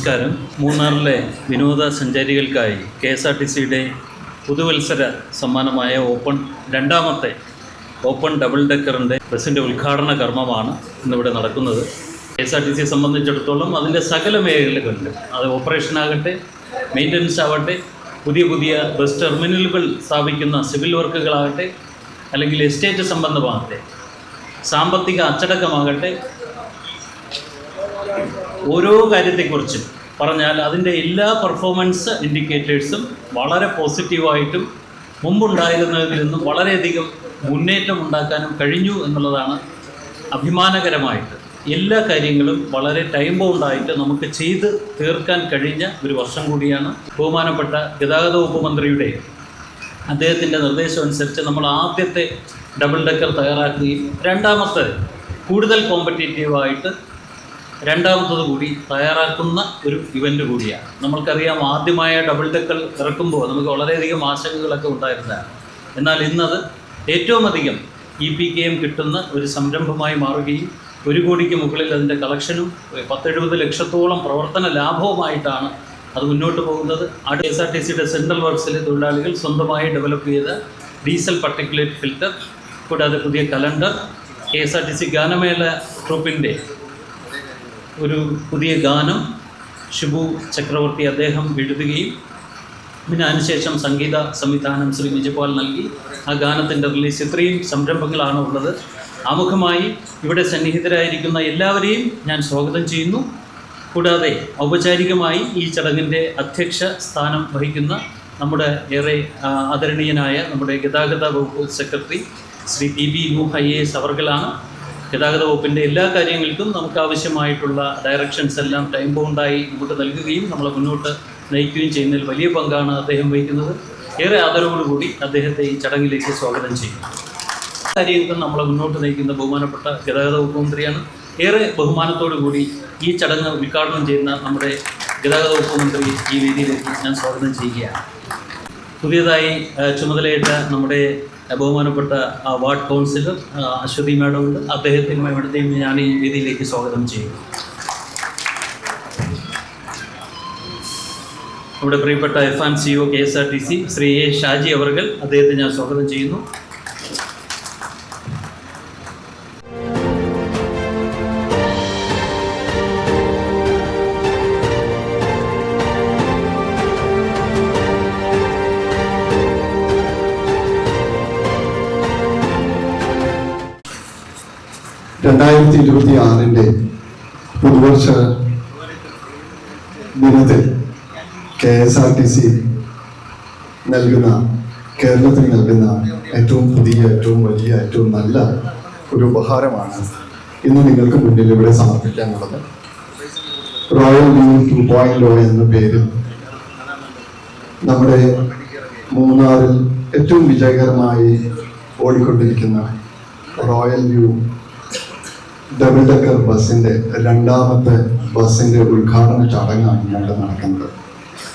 നമസ്കാരം. മൂന്നാറിലെ വിനോദസഞ്ചാരികൾക്കായി കെ എസ് ആർ ടി സിയുടെ പുതുവത്സര സമ്മാനമായ ഓപ്പൺ രണ്ടാമത്തെ ഓപ്പൺ ഡബിൾ ഡെക്കറിന്റെ ബസ്സിന്റെ ഉദ്ഘാടന കർമ്മമാണ് ഇന്നിവിടെ നടക്കുന്നത്. കെ എസ് ആർ ടി സിയെ സംബന്ധിച്ചിടത്തോളം അതിന്റെ സകല മേഖലകളിലും അത് ഓപ്പറേഷൻ ആകട്ടെ മെയിന്റനൻസ് ആവട്ടെ പുതിയ പുതിയ ബസ് ടെർമിനലുകൾ സ്ഥാപിക്കുന്ന സിവിൽ വർക്കുകളാകട്ടെ അല്ലെങ്കിൽ എസ്റ്റേറ്റ് സംബന്ധമാകട്ടെ സാമ്പത്തിക അച്ചടക്കമാകട്ടെ ഓരോ കാര്യത്തെക്കുറിച്ചും പറഞ്ഞാൽ അതിന്റെ എല്ലാ പെർഫോമൻസ് ഇൻഡിക്കേറ്റേഴ്സും വളരെ പോസിറ്റീവായിട്ടും മുമ്പുണ്ടായിരുന്നതിൽ നിന്നും വളരെയധികം മുന്നേറ്റം ഉണ്ടാക്കാനും കഴിഞ്ഞു എന്നുള്ളതാണ് അഭിമാനകരമായിട്ട്. എല്ലാ കാര്യങ്ങളും വളരെ ടൈം ബൗണ്ടായിട്ട് നമുക്ക് ചെയ്ത് തീർക്കാൻ കഴിഞ്ഞ ഒരു വർഷം കൂടിയാണ് ബഹുമാനപ്പെട്ട ഗതാഗത വകുപ്പ് മന്ത്രിയുടെ. അദ്ദേഹത്തിന്റെ നിർദ്ദേശം അനുസരിച്ച് നമ്മൾ ആദ്യത്തെ ഡബിൾ ഡെക്കർ തയ്യാറാക്കുകയും രണ്ടാമത്തെ കൂടുതൽ കോമ്പറ്റേറ്റീവായിട്ട് രണ്ടാമത്തത് കൂടി തയ്യാറാക്കുന്ന ഒരു ഇവന്റ് കൂടിയാണ്. നമ്മൾക്കറിയാം ആദ്യമായ ഡബിൾ ഡെക്കൽ ഇറക്കുമ്പോൾ നമുക്ക് വളരെയധികം ആശങ്കകളൊക്കെ ഉണ്ടായിരുന്നതാണ്. എന്നാൽ ഇന്നത് ഏറ്റവും അധികം ഇ പി കെ എം കിട്ടുന്ന ഒരു സംരംഭമായി മാറുകയും ഒരു കോടിക്ക് മുകളിൽ അതിന്റെ കളക്ഷനും പത്തെഴുപത് ലക്ഷത്തോളം പ്രവർത്തന ലാഭവുമായിട്ടാണ് അത് മുന്നോട്ട് പോകുന്നത്. ആ ഡി എസ് ആർ ടി സിയുടെ സെൻട്രൽ വർക്ക്സിലെ തൊഴിലാളികൾ സ്വന്തമായി ഡെവലപ്പ് ചെയ്ത ഡീസൽ പർട്ടിക്കുലേറ്റ് ഫിൽറ്റർ കൂടാതെ പുതിയ calendar K S R T C ഗാനമേള ട്രൂപ്പിന്റെ ഒരു പുതിയ ഗാനം ഷിബു ചക്രവർത്തി അദ്ദേഹം എഴുതുകയും പിന്നെ അതിനുശേഷം സംഗീത സംവിധാനം ശ്രീ വിജയപാൽ നൽകി. ആ ഗാനത്തിന്റെ റിലീസ് ഇത്രയും സംരംഭങ്ങളാണ് ഉള്ളത്. ആമുഖമായി ഇവിടെ സന്നിഹിതരായിരിക്കുന്ന എല്ലാവരെയും ഞാൻ സ്വാഗതം ചെയ്യുന്നു. കൂടാതെ ഔപചാരികമായി ഈ ചടങ്ങിന്റെ അധ്യക്ഷ സ്ഥാനം വഹിക്കുന്ന നമ്മുടെ ഏറെ ആദരണീയനായ നമ്മുടെ ഗതാഗത വകുപ്പ് secretary Shri T B Nooh I A S അവർകളാണ് ഗതാഗത വകുപ്പിന്റെ എല്ലാ കാര്യങ്ങൾക്കും നമുക്ക് ആവശ്യമായിട്ടുള്ള ഡയറക്ഷൻസ് എല്ലാം ടൈം ബൗണ്ടായി ഇങ്ങോട്ട് നൽകുകയും നമ്മളെ മുന്നോട്ട് നയിക്കുകയും ചെയ്യുന്നതിൽ വലിയ പങ്കാണ് അദ്ദേഹം വഹിക്കുന്നത്. ഏറെ ആദരവോടുകൂടി അദ്ദേഹത്തെ ഈ ചടങ്ങിലേക്ക് സ്വാഗതം ചെയ്യും കാര്യങ്ങൾക്കും നമ്മളെ മുന്നോട്ട് നയിക്കുന്ന ബഹുമാനപ്പെട്ട ഗതാഗത വകുപ്പ് മന്ത്രിയാണ്. ഏറെ ബഹുമാനത്തോടു കൂടി ഈ ചടങ്ങ് ഉദ്ഘാടനം ചെയ്യുന്ന നമ്മുടെ ഗതാഗത വകുപ്പ് മന്ത്രി ഈ വേദിയിലേക്ക് ഞാൻ സ്വാഗതം ചെയ്യുകയാണ്. പുതിയതായി ചുമതലയേറ്റ നമ്മുടെ ബഹുമാനപ്പെട്ട വാർഡ് കൗൺസിലർ അശ്വതി മാഡം ഉണ്ട്. അദ്ദേഹത്തെയും ഇവിടുത്തെയും ഞാൻ ഈ രീതിയിലേക്ക് സ്വാഗതം ചെയ്യുന്നു. നമ്മുടെ പ്രിയപ്പെട്ട F and C O K S R T C Shri A Shaji അവർകൾ അദ്ദേഹത്തെ ഞാൻ സ്വാഗതം ചെയ്യുന്നു. രണ്ടായിരത്തി ഇരുപത്തി ആറിന്റെ പുതുവർഷ ദിനത്തിൽ K S R T C നൽകുന്ന കേരളത്തിന് നൽകുന്ന ഏറ്റവും പുതിയ ഏറ്റവും വലിയ ഏറ്റവും നല്ല ഒരു ഉപഹാരമാണ് ഇന്ന് നിങ്ങൾക്ക് മുന്നിൽ ഇവിടെ സമർപ്പിക്കാനുള്ളത്. Royal view two point O എന്ന പേരിൽ നമ്മുടെ മൂന്നാറിൽ ഏറ്റവും വിജയകരമായി ഓടിക്കൊണ്ടിരിക്കുന്ന റോയൽ വ്യൂ ഡബിൾ ഡെക്കർ ബസിന്റെ രണ്ടാമത്തെ ബസിന്റെ ഉദ്ഘാടന ചടങ്ങാണ് ഇവിടെ നടക്കുന്നത്.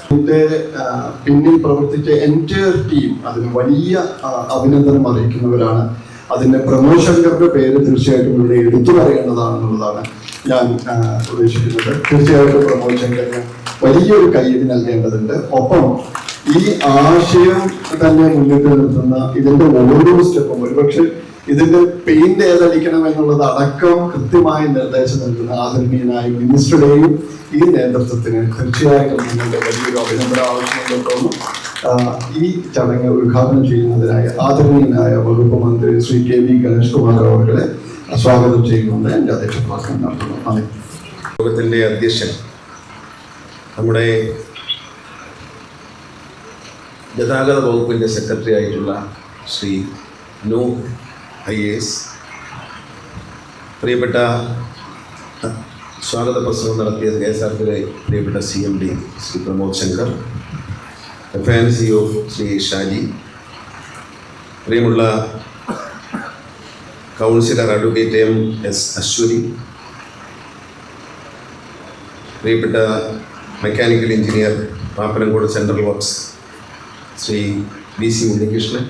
ഇതിന്റെ പിന്നിൽ പ്രവർത്തിച്ച എന്റയർ ടീം അതിന് വലിയ അഭിനന്ദനം അറിയിക്കുന്നവരാണ്. അതിന്റെ പ്രമോഷകരുടെ പേര് തീർച്ചയായിട്ടും ഇവിടെ എടുത്തു പറയേണ്ടതാണെന്നുള്ളതാണ് ഞാൻ ഉദ്ദേശിക്കുന്നത്. തീർച്ചയായിട്ടും പ്രമോദ് വലിയൊരു കയ്യടി നൽകേണ്ടതുണ്ട്. ഒപ്പം ഈ ആശയം തന്നെ മുന്നിട്ട് നിർത്തുന്ന ഇതിന്റെ ഓരോ സ്റ്റെപ്പും ഒരുപക്ഷെ ഇതിന്റെ പെയിന്റ് ഏതടിക്കണം എന്നുള്ളത് അടക്കം കൃത്യമായി നിർദ്ദേശം നൽകുന്ന ആദരണീയനായ മിനിസ്റ്ററുടെയും ഈ നേതൃത്വത്തിന് തീർച്ചയായിട്ടും നിങ്ങളുടെ വലിയൊരു അഭിനന്ദനം തോന്നുന്നു. ഈ ചടങ്ങ് ഉദ്ഘാടനം ചെയ്യുന്നതിനായി ആദരണീയനായ വകുപ്പ് മന്ത്രി ശ്രീ കെ വി ഗണേഷ് കുമാർ അവരുടെ സ്വാഗതം ചെയ്യുന്നുണ്ട്. എന്റെ അധ്യക്ഷ പ്രസംഗം നടത്തുന്നു. നന്ദി. യോഗത്തിന്റെ അധ്യക്ഷൻ നമ്മുടെ ഗതാഗത വകുപ്പിന്റെ സെക്രട്ടറി ആയിട്ടുള്ള ശ്രീ നൂ ഐ എസ്. പ്രിയപ്പെട്ട സ്വാഗത പ്രസംഗം നടത്തിയ കെ എസ് ആർ പിയിലെ പ്രിയപ്പെട്ട C M D Shri Pramod Shankar F and C O Shri Shaji പ്രിയമുള്ള councillor advocate M S Aswathi പ്രിയപ്പെട്ട mechanical engineer Pappanamcode central works Shri V C Unnikrishnan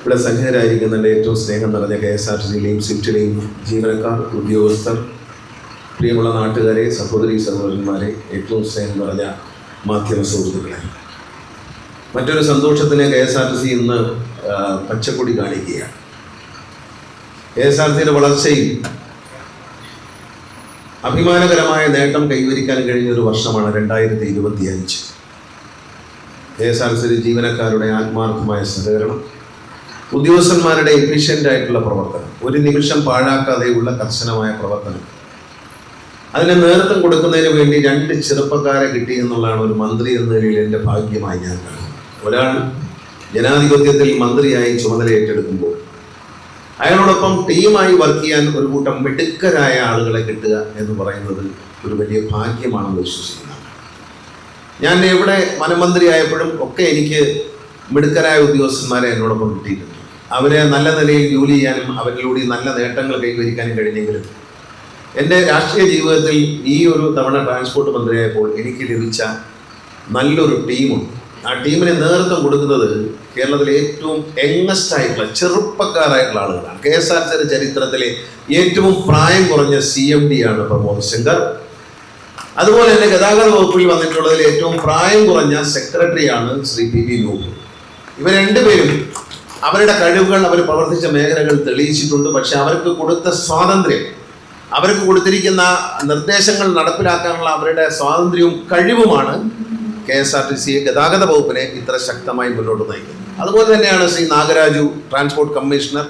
ഇവിടെ സജ്ജരായിരിക്കുന്ന എന്റെ ഏറ്റവും സ്നേഹം നിറഞ്ഞ കെ എസ് ആർ സിയിലെയും സ്വിഫ്റ്റിലെയും ജീവനക്കാർ ഉദ്യോഗസ്ഥർ പ്രിയമുള്ള നാട്ടുകാരെ സഹോദരി സഹോദരന്മാരെ ഏറ്റവും സ്നേഹം നിറഞ്ഞ മാധ്യമ സുഹൃത്തുക്കളെ. മറ്റൊരു സന്തോഷത്തിന് K S R T C ഇന്ന് പച്ചക്കൊടി കാണിക്കുകയാണ്. കെ എസ് ആർ സിയുടെ വളർച്ചയിൽ അഭിമാനകരമായ നേട്ടം കൈവരിക്കാൻ കഴിഞ്ഞ ഒരു വർഷമാണ് രണ്ടായിരത്തി ഇരുപത്തി അഞ്ച് കെ എസ് ആർ സി ജീവനക്കാരുടെ ആത്മാർത്ഥമായ സഹകരണം. ഉദ്യോഗസ്ഥന്മാരുടെ എഫിഷ്യന്റ് ആയിട്ടുള്ള പ്രവർത്തനം. ഒരു നിമിഷം പാഴാക്കാതെയുള്ള കർശനമായ പ്രവർത്തനം. അതിന് നേതൃത്വം കൊടുക്കുന്നതിന് വേണ്ടി രണ്ട് ചെറുപ്പക്കാരെ കിട്ടി എന്നുള്ളതാണ് ഒരു മന്ത്രി എന്ന നിലയിൽ എന്റെ ഭാഗ്യമായി ഞാൻ കാണുന്നത്. ഒരാൾ ജനാധിപത്യത്തിൽ മന്ത്രിയായി ചുമതല ഏറ്റെടുക്കുമ്പോൾ അയാളോടൊപ്പം ടീമായി വർക്ക് ചെയ്യാൻ ഒരു കൂട്ടം മിടുക്കരായ ആളുകളെ കിട്ടുക എന്ന് പറയുന്നത് ഒരു വലിയ ഭാഗ്യമാണെന്ന് വിശ്വസിക്കുന്നത് ഞാൻ എവിടെ വനമന്ത്രി ആയപ്പോഴും ഒക്കെ എനിക്ക് മിടുക്കരായ ഉദ്യോഗസ്ഥന്മാരെ എന്നോടൊപ്പം കിട്ടിയിട്ടുണ്ട്. അവരെ നല്ല നിലയിൽ ജോലി ചെയ്യാനും അവരിലൂടെ നല്ല നേട്ടങ്ങൾ കൈവരിക്കാനും കഴിഞ്ഞെങ്കിലും എന്റെ രാഷ്ട്രീയ ജീവിതത്തിൽ ഈ ഒരു തവണ ട്രാൻസ്പോർട്ട് മന്ത്രിയായപ്പോൾ എനിക്ക് ലഭിച്ച നല്ലൊരു ടീമുണ്ട്. ആ ടീമിനെ നേതൃത്വം കൊടുക്കുന്നത് കേരളത്തിലെ ഏറ്റവും യങ്ങസ്റ്റ് ആയിട്ടുള്ള ചെറുപ്പക്കാരായിട്ടുള്ള ആളുകളാണ്. കെ എസ് ആർ സിയുടെ ചരിത്രത്തിലെ ഏറ്റവും പ്രായം കുറഞ്ഞ സി എം ഡി ആണ് പ്രമോദ് ശങ്കർ. അതുപോലെ തന്നെ ഗതാഗത വകുപ്പിൽ വന്നിട്ടുള്ളതിൽ ഏറ്റവും പ്രായം കുറഞ്ഞ സെക്രട്ടറിയാണ് ശ്രീ പി വി നൂഹ് ഇവർ രണ്ടുപേരും അവരുടെ കഴിവുകൾ അവർ പ്രവർത്തിച്ച മേഖലകൾ തെളിയിച്ചിട്ടുണ്ട്. പക്ഷെ അവർക്ക് കൊടുത്ത സ്വാതന്ത്ര്യം അവർക്ക് കൊടുത്തിരിക്കുന്ന നിർദ്ദേശങ്ങൾ നടപ്പിലാക്കാനുള്ള അവരുടെ സ്വാതന്ത്ര്യവും കഴിവുമാണ് K S R T C ഗതാഗത വകുപ്പിനെ ഇത്ര ശക്തമായി മുന്നോട്ട് നയിക്കുന്നത്. അതുപോലെ തന്നെയാണ് ശ്രീ നാഗരാജു ട്രാൻസ്പോർട്ട് കമ്മീഷണർ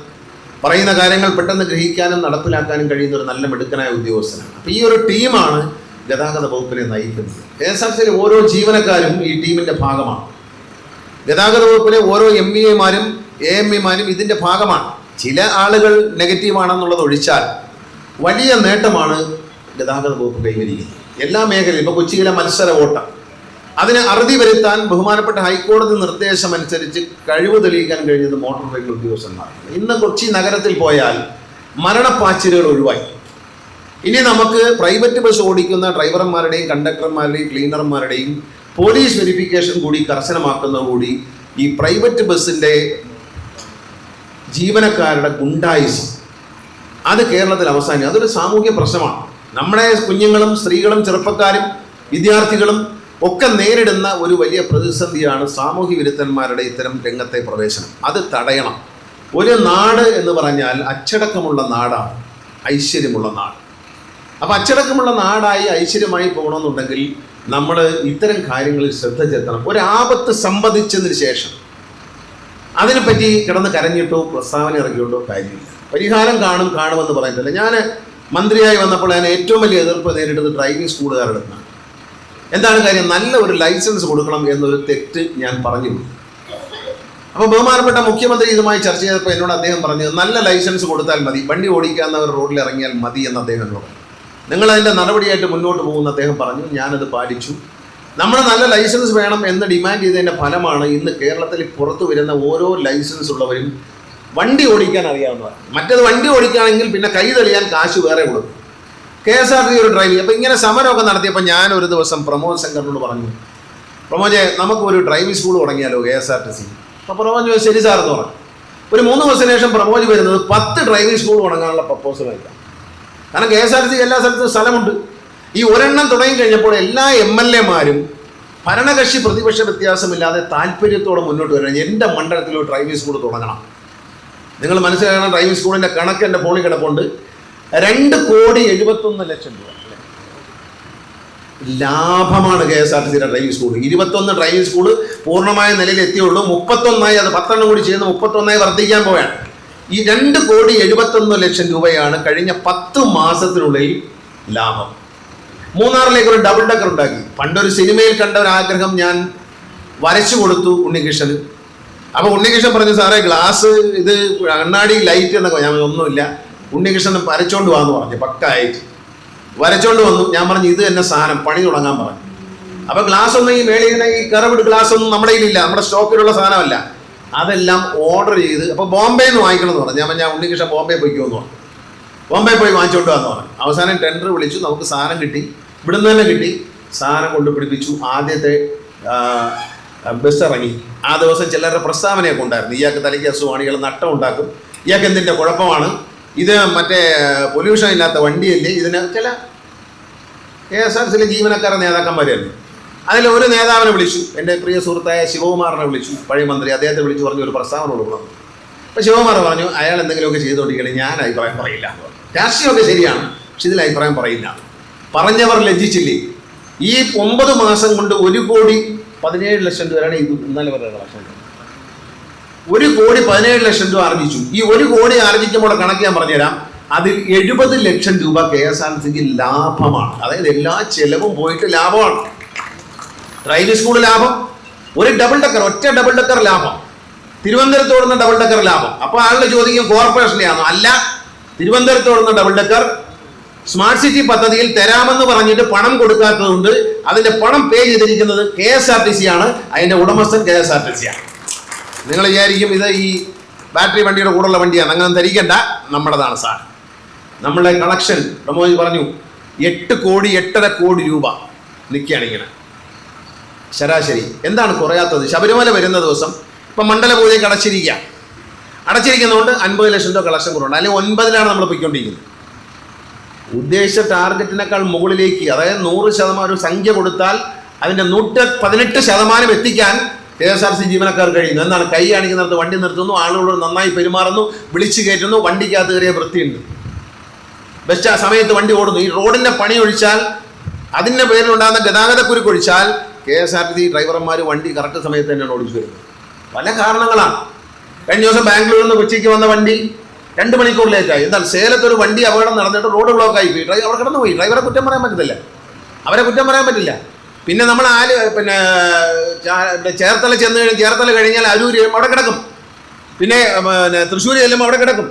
പറയുന്ന കാര്യങ്ങൾ പെട്ടെന്ന് ഗ്രഹിക്കാനും നടപ്പിലാക്കാനും കഴിയുന്ന ഒരു നല്ല മിടുക്കനായ ഉദ്യോഗസ്ഥനാണ്. അപ്പോൾ ഈ ഒരു ടീമാണ് ഗതാഗത വകുപ്പിനെ നയിക്കുന്നത്. കെ എസ് ആർ സിയിലെ ഓരോ ജീവനക്കാരും ഈ ടീമിന്റെ ഭാഗമാണ്. ഗതാഗത വകുപ്പിലെ ഓരോ എം ഇ എമാരും എ എം ഇമാരും ഇതിന്റെ ഭാഗമാണ്. ചില ആളുകൾ നെഗറ്റീവാണെന്നുള്ളത് ഒഴിച്ചാൽ വലിയ നേട്ടമാണ് ഗതാഗത വകുപ്പ് കൈവരിക്കുന്നത്. എല്ലാ മേഖലയിലും ഇപ്പോൾ കൊച്ചിയിലെ മത്സര ഓട്ടം അതിന് അറുതി വരുത്താൻ ബഹുമാനപ്പെട്ട ഹൈക്കോടതി നിർദ്ദേശം അനുസരിച്ച് കഴിവ് തെളിയിക്കാൻ കഴിഞ്ഞത് മോട്ടോർ വെഹിക്കിൾ ഉദ്യോഗസ്ഥന്മാരാണ്. ഇന്ന് കൊച്ചി നഗരത്തിൽ പോയാൽ മരണപ്പാച്ചിലുകൾ ഒഴിവായി. ഇനി നമുക്ക് പ്രൈവറ്റ് ബസ് ഓടിക്കുന്ന ഡ്രൈവർമാരുടെയും കണ്ടക്ടർമാരുടെയും ക്ലീനർമാരുടെയും പോലീസ് വെരിഫിക്കേഷൻ കൂടി കർശനമാക്കുന്നതോടുകൂടി ഈ പ്രൈവറ്റ് ബസ്സിന്റെ ജീവനക്കാരുടെ ഗുണ്ടായുസം. അത് കേരളത്തിൽ അവസാനിക്കും അതൊരു സാമൂഹ്യ പ്രശ്നമാണ്. നമ്മുടെ കുഞ്ഞുങ്ങളും സ്ത്രീകളും ചെറുപ്പക്കാരും വിദ്യാർത്ഥികളും ഒക്കെ നേരിടുന്ന ഒരു വലിയ പ്രതിസന്ധിയാണ് സാമൂഹ്യ വിരുദ്ധന്മാരുടെ ഇത്തരം രംഗത്തെ പ്രവേശനം. അത് തടയണം. ഒരു നാട് എന്ന് പറഞ്ഞാൽ അച്ചടക്കമുള്ള നാടാണ്. ഐശ്വര്യമുള്ള നാട്. അപ്പം അച്ചടക്കമുള്ള നാടായി ഐശ്വര്യമായി പോകണമെന്നുണ്ടെങ്കിൽ നമ്മൾ ഇത്തരം കാര്യങ്ങളിൽ ശ്രദ്ധ ചെലുത്തണം. ഒരു ആപത്ത് സംഭവിച്ചതിന് ശേഷം അതിനെപ്പറ്റി കിടന്ന് കരഞ്ഞിട്ടോ പ്രസ്താവന ഇറക്കിയിട്ടോ കാര്യമില്ല. പരിഹാരം കാണും കാണുമെന്ന് പറഞ്ഞിട്ടില്ല. ഞാൻ മന്ത്രിയായി വന്നപ്പോൾ ഞാൻ ഏറ്റവും വലിയ എതിർപ്പ് നേരിട്ടത് ഡ്രൈവിംഗ് സ്കൂളുകാരുടെ നിന്നാണ് എന്താണ് കാര്യം? നല്ല ഒരു ലൈസൻസ് കൊടുക്കണം എന്നൊരു തെറ്റ് ഞാൻ പറഞ്ഞു അപ്പോൾ ബഹുമാനപ്പെട്ട മുഖ്യമന്ത്രി ഇതുമായി ചർച്ച ചെയ്തപ്പോൾ എന്നോട് അദ്ദേഹം പറഞ്ഞു നല്ല ലൈസൻസ് കൊടുത്താൽ മതി. വണ്ടി ഓടിക്കാവുന്നവർ റോഡിൽ ഇറങ്ങിയാൽ മതി എന്ന് അദ്ദേഹം പറഞ്ഞു. നിങ്ങൾ അതിന്റെ നടപടിയായിട്ട് മുന്നോട്ട് പോകുമെന്ന് അദ്ദേഹം പറഞ്ഞു. ഞാനത് പാലിച്ചു. നമ്മൾ നല്ല ലൈസൻസ് വേണം എന്ന് ഡിമാൻഡ് ചെയ്തതിന്റെ ഫലമാണ് ഇന്ന് കേരളത്തിൽ പുറത്തു വരുന്ന ഓരോ ലൈസൻസ് ഉള്ളവരും വണ്ടി ഓടിക്കാൻ അറിയാവുന്നവർ. മറ്റേത് വണ്ടി ഓടിക്കുകയാണെങ്കിൽ പിന്നെ കൈ തെളിയാൻ കാശ് വേറെ കൊടുക്കും. കെ എസ് ആർ ടി ഒരു ഡ്രൈവിംഗ് അപ്പം ഇങ്ങനെ സമരമൊക്കെ നടത്തിയപ്പോൾ ഞാൻ ഒരു ദിവസം പ്രമോദ് ശങ്കറിനോട് പറഞ്ഞു പ്രമോജെ നമുക്കൊരു ഡ്രൈവിംഗ് സ്കൂൾ തുടങ്ങിയാലോ K S R T C? അപ്പോൾ പ്രമോദ് ശരി സാർ എന്ന് പറഞ്ഞു. ഒരു മൂന്ന് ദിവസത്തിന് ശേഷം പ്രമോദ് വരുന്നത് പത്ത് ഡ്രൈവിംഗ് സ്കൂൾ തുടങ്ങാനുള്ള പ്രപ്പോസലായിട്ടാണ് കാരണം K S R T C എല്ലാ സ്ഥലത്തും സ്ഥലമുണ്ട്. ഈ ഒരെണ്ണം തുടങ്ങി കഴിഞ്ഞപ്പോൾ എല്ലാ എം എൽ എമാരും ഭരണകക്ഷി പ്രതിപക്ഷ വ്യത്യാസമില്ലാതെ താല്പര്യത്തോടെ മുന്നോട്ട് വരണം. എന്റെ മണ്ഡലത്തിൽ ഒരു ഡ്രൈവിംഗ് സ്കൂൾ തുടങ്ങണം. നിങ്ങൾ മനസ്സിലാക്കണം ഡ്രൈവിംഗ് സ്കൂളിന്റെ കണക്ക് എന്റെ ഫോണിൽ കിടപ്പുണ്ട്. രണ്ട് കോടി എഴുപത്തൊന്ന് ലക്ഷം രൂപ ലാഭമാണ് കെ എസ് ആർ ടി സിയുടെ ഡ്രൈവിംഗ് സ്കൂൾ ഇരുപത്തൊന്ന് ഡ്രൈവിംഗ് സ്കൂൾ പൂർണമായ നിലയിൽ എത്തിയുള്ളൂ. മുപ്പത്തൊന്നായി അത് പത്തെണ്ണം കൂടി ചെയ്യുന്ന മുപ്പത്തൊന്നായി വർദ്ധിക്കാൻ പോവുകയാണ്. ഈ രണ്ട് കോടി എഴുപത്തൊന്ന് ലക്ഷം രൂപയാണ് കഴിഞ്ഞ പത്ത് മാസത്തിനുള്ളിൽ ലാഭം. മൂന്നാറിലേക്ക് ഒരു ഡബിൾ ഡക്കർ ഉണ്ടാക്കി. പണ്ടൊരു സിനിമയിൽ കണ്ട ഒരു ആഗ്രഹം ഞാൻ വരച്ചു കൊടുത്തു ഉണ്ണികൃഷ്ണന്. അപ്പൊ ഉണ്ണികൃഷ്ണൻ പറഞ്ഞു സാറേ ഗ്ലാസ് ഇത് കണ്ണാടി ലൈറ്റ് എന്നൊക്കെ ഞാൻ ഒന്നുമില്ല. ഉണ്ണികൃഷ്ണൻ വരച്ചോണ്ട് വാന്ന് പറഞ്ഞു പക്കായിട്ട്. വരച്ചോണ്ട് വന്നു. ഞാൻ പറഞ്ഞു ഇത് തന്നെ സാധനം. പണി തുടങ്ങാൻ പറഞ്ഞു. അപ്പൊ ഗ്ലാസ് ഒന്നും ഈ മേളിൽ ഈ കറവിട് ഗ്ലാസ് ഒന്നും നമ്മുടെ കയ്യിലില്ല. നമ്മുടെ സ്റ്റോക്കിലുള്ള സാധനമല്ല. അതെല്ലാം ഓർഡർ ചെയ്ത് അപ്പൊ ബോംബെ നിന്ന് വാങ്ങിക്കണം എന്ന് പറഞ്ഞു ഞാൻ ഞാൻ ഉണ്ണികൃഷ്ണൻ ബോംബെ പോയിക്കോന്ന് പറഞ്ഞു. ബോംബെ പോയി വാങ്ങിച്ചോണ്ട് വന്നു പറഞ്ഞു അവസാനം ടെൻഡർ വിളിച്ചു നമുക്ക് സാധനം കിട്ടി. ഇവിടുന്ന് തന്നെ കിട്ടി. സാധനം കൊണ്ട് പിടിപ്പിച്ചു. ആദ്യത്തെ ബസ് ഇറങ്ങി. ആ ദിവസം ചിലരുടെ പ്രസ്താവനയൊക്കെ ഉണ്ടായിരുന്നു. ഇയാൾക്ക് തലയ്ക്ക് അസുഖമാണികൾ നട്ടം ഉണ്ടാക്കും. ഇയാൾക്ക് എന്തിന്റെ കുഴപ്പമാണ്? ഇത് മറ്റേ പൊല്യൂഷൻ ഇല്ലാത്ത വണ്ടിയല്ലേ? ഇതിന് ചില കെ എസ് ആർ സിയിലെ ജീവനക്കാരെ നേതാക്കന്മാരായിരുന്നു. അതിൽ ഒരു നേതാവിനെ വിളിച്ചു. എന്റെ പ്രിയ സുഹൃത്തായ ശിവകുമാറിനെ വിളിച്ചു. പഴയ മന്ത്രി അദ്ദേഹത്തെ വിളിച്ചു പറഞ്ഞു ഒരു പ്രസ്താവന കൊടുക്കണം. അപ്പോൾ ശിവകുമാർ പറഞ്ഞു അയാൾ എന്തെങ്കിലുമൊക്കെ ചെയ്തുകൊണ്ടിരിക്കണേ ഞാൻ അഭിപ്രായം പറയില്ല. എന്ന് പറഞ്ഞു. രാഷ്ട്രീയമൊക്കെ ശരിയാണ് പക്ഷെ ഇതിൽ അഭിപ്രായം പറയില്ല. പറഞ്ഞവർ ലജ്ജിച്ചില്ലേ? ഈ ഒമ്പത് മാസം കൊണ്ട് ഒരു കോടി പതിനേഴ് ലക്ഷം രൂപയാണ് ഇത് ഇന്നലെ വരെ കളക്ഷൻ ഒരു കോടി പതിനേഴ് ലക്ഷം രൂപ ആർജിച്ചു. ഈ ഒരു കോടി ആർജിക്കുമ്പോൾ കണക്ക് ഞാൻ പറഞ്ഞുതരാം. അതിൽ എഴുപത് ലക്ഷം രൂപ കെ എസ് ആർ സിക്ക് ലാഭമാണ്. അതായത് എല്ലാ ചെലവും പോയിട്ട് ലാഭമാണ്. ഡ്രൈവിംഗ് സ്കൂൾ ലാഭം ഒരു ഡബിൾ ഡക്കർ ഒറ്റ ഡബിൾ ഡക്കർ ലാഭം. തിരുവനന്തപുരത്ത് ഓടുന്ന ഡബിൾ ഡക്കർ ലാഭം. അപ്പൊ ആളുടെ ചോദിക്കും കോർപ്പറേഷനിലാണോ അല്ല തിരുവനന്തപുരത്ത് ഓടുന്ന ഡബിൾ ഡെക്കർ സ്മാർട്ട് സിറ്റി പദ്ധതിയിൽ തരാമെന്ന് പറഞ്ഞിട്ട് പണം കൊടുക്കാത്തതുകൊണ്ട് അതിന്റെ പണം പേ ചെയ്തിരിക്കുന്നത് K S R T C ആണ്. അതിന്റെ ഉടമസ്ഥൻ K S R T C ആണ്. നിങ്ങൾ വിചാരിക്കും ഇത് ഈ ബാറ്ററി വണ്ടിയുടെ കൂടെയുള്ള വണ്ടിയാണ്. അങ്ങനെ ധരിക്കണ്ട. നമ്മുടേതാണ് സാർ. നമ്മളെ കളക്ഷൻ പ്രമോദ് പറഞ്ഞു എട്ട് കോടി എട്ടര കോടി രൂപ നിൽക്കുകയാണ് ഇങ്ങനെ. ശരാശരി. എന്താണ് കുറയാത്തത്? ശബരിമല വരുന്ന ദിവസം ഇപ്പം മണ്ഡല പൂജയ്ക്ക് അടച്ചിരിക്കുക അടച്ചിരിക്കുന്നതുകൊണ്ട് അൻപത് ലക്ഷം രൂപ കളക്ഷൻ കുറവുണ്ട് അല്ലെങ്കിൽ ഒൻപതിലാണ് നമ്മൾ പൊയ്ക്കൊണ്ടിരിക്കുന്നത്. ഉദ്ദേശ ടാർഗറ്റിനേക്കാൾ മുകളിലേക്ക് അതായത് നൂറ് ശതമാനം ഒരു സംഖ്യ കൊടുത്താൽ അതിന്റെ നൂറ്റ പതിനെട്ട് ശതമാനം എത്തിക്കാൻ കെ എസ് ആർ സി ജീവനക്കാർ കഴിയുന്നു. എന്നാണ് കൈ കാണിക്കുന്നിടത്ത് വണ്ടി നിർത്തുന്നു ആളുകളോട് നന്നായി പെരുമാറുന്നു വിളിച്ചു കയറ്റുന്നു വണ്ടിക്കകത്ത് കയറിയ വൃത്തിയുണ്ട്. ബസ് ആ സമയത്ത് വണ്ടി ഓടുന്നു. ഈ റോഡിന്റെ പണി ഒഴിച്ചാൽ അതിന്റെ പേരിലുണ്ടാകുന്ന ഗതാഗതക്കുരുക്ക് ഒഴിച്ചാൽ കെ എസ് ആർ സി ഡ്രൈവർമാർ വണ്ടി കറക്റ്റ് സമയത്ത് തന്നെയാണ് ഓടിച്ചു വരുന്നത്. പല കാരണങ്ങളാണ്. കഴിഞ്ഞ ദിവസം ബാംഗ്ലൂരിൽ നിന്ന് കൊച്ചിക്ക് വന്ന വണ്ടി രണ്ട് മണിക്കൂർ ലേറ്റായി എന്നാൽ സേലത്ത് ഒരു വണ്ടി അപകടം നടന്നിട്ട് റോഡ് ബ്ലോക്ക് ആയി. പോയി ഡ്രൈവർ കിടന്നു പോയി ഡ്രൈവറെ കുറ്റം പറയാൻ പറ്റത്തില്ല. അവരെ കുറ്റം പറയാൻ പറ്റില്ല. പിന്നെ നമ്മൾ ആൽ പിന്നെ ചേർത്തല ചെന്ന് കഴിഞ്ഞാൽ ചേർത്തല കഴിഞ്ഞാൽ അരൂര് അവിടെ കിടക്കും. പിന്നെ പിന്നെ തൃശ്ശൂർ ചെല്ലുമ്പോൾ അവിടെ കിടക്കും.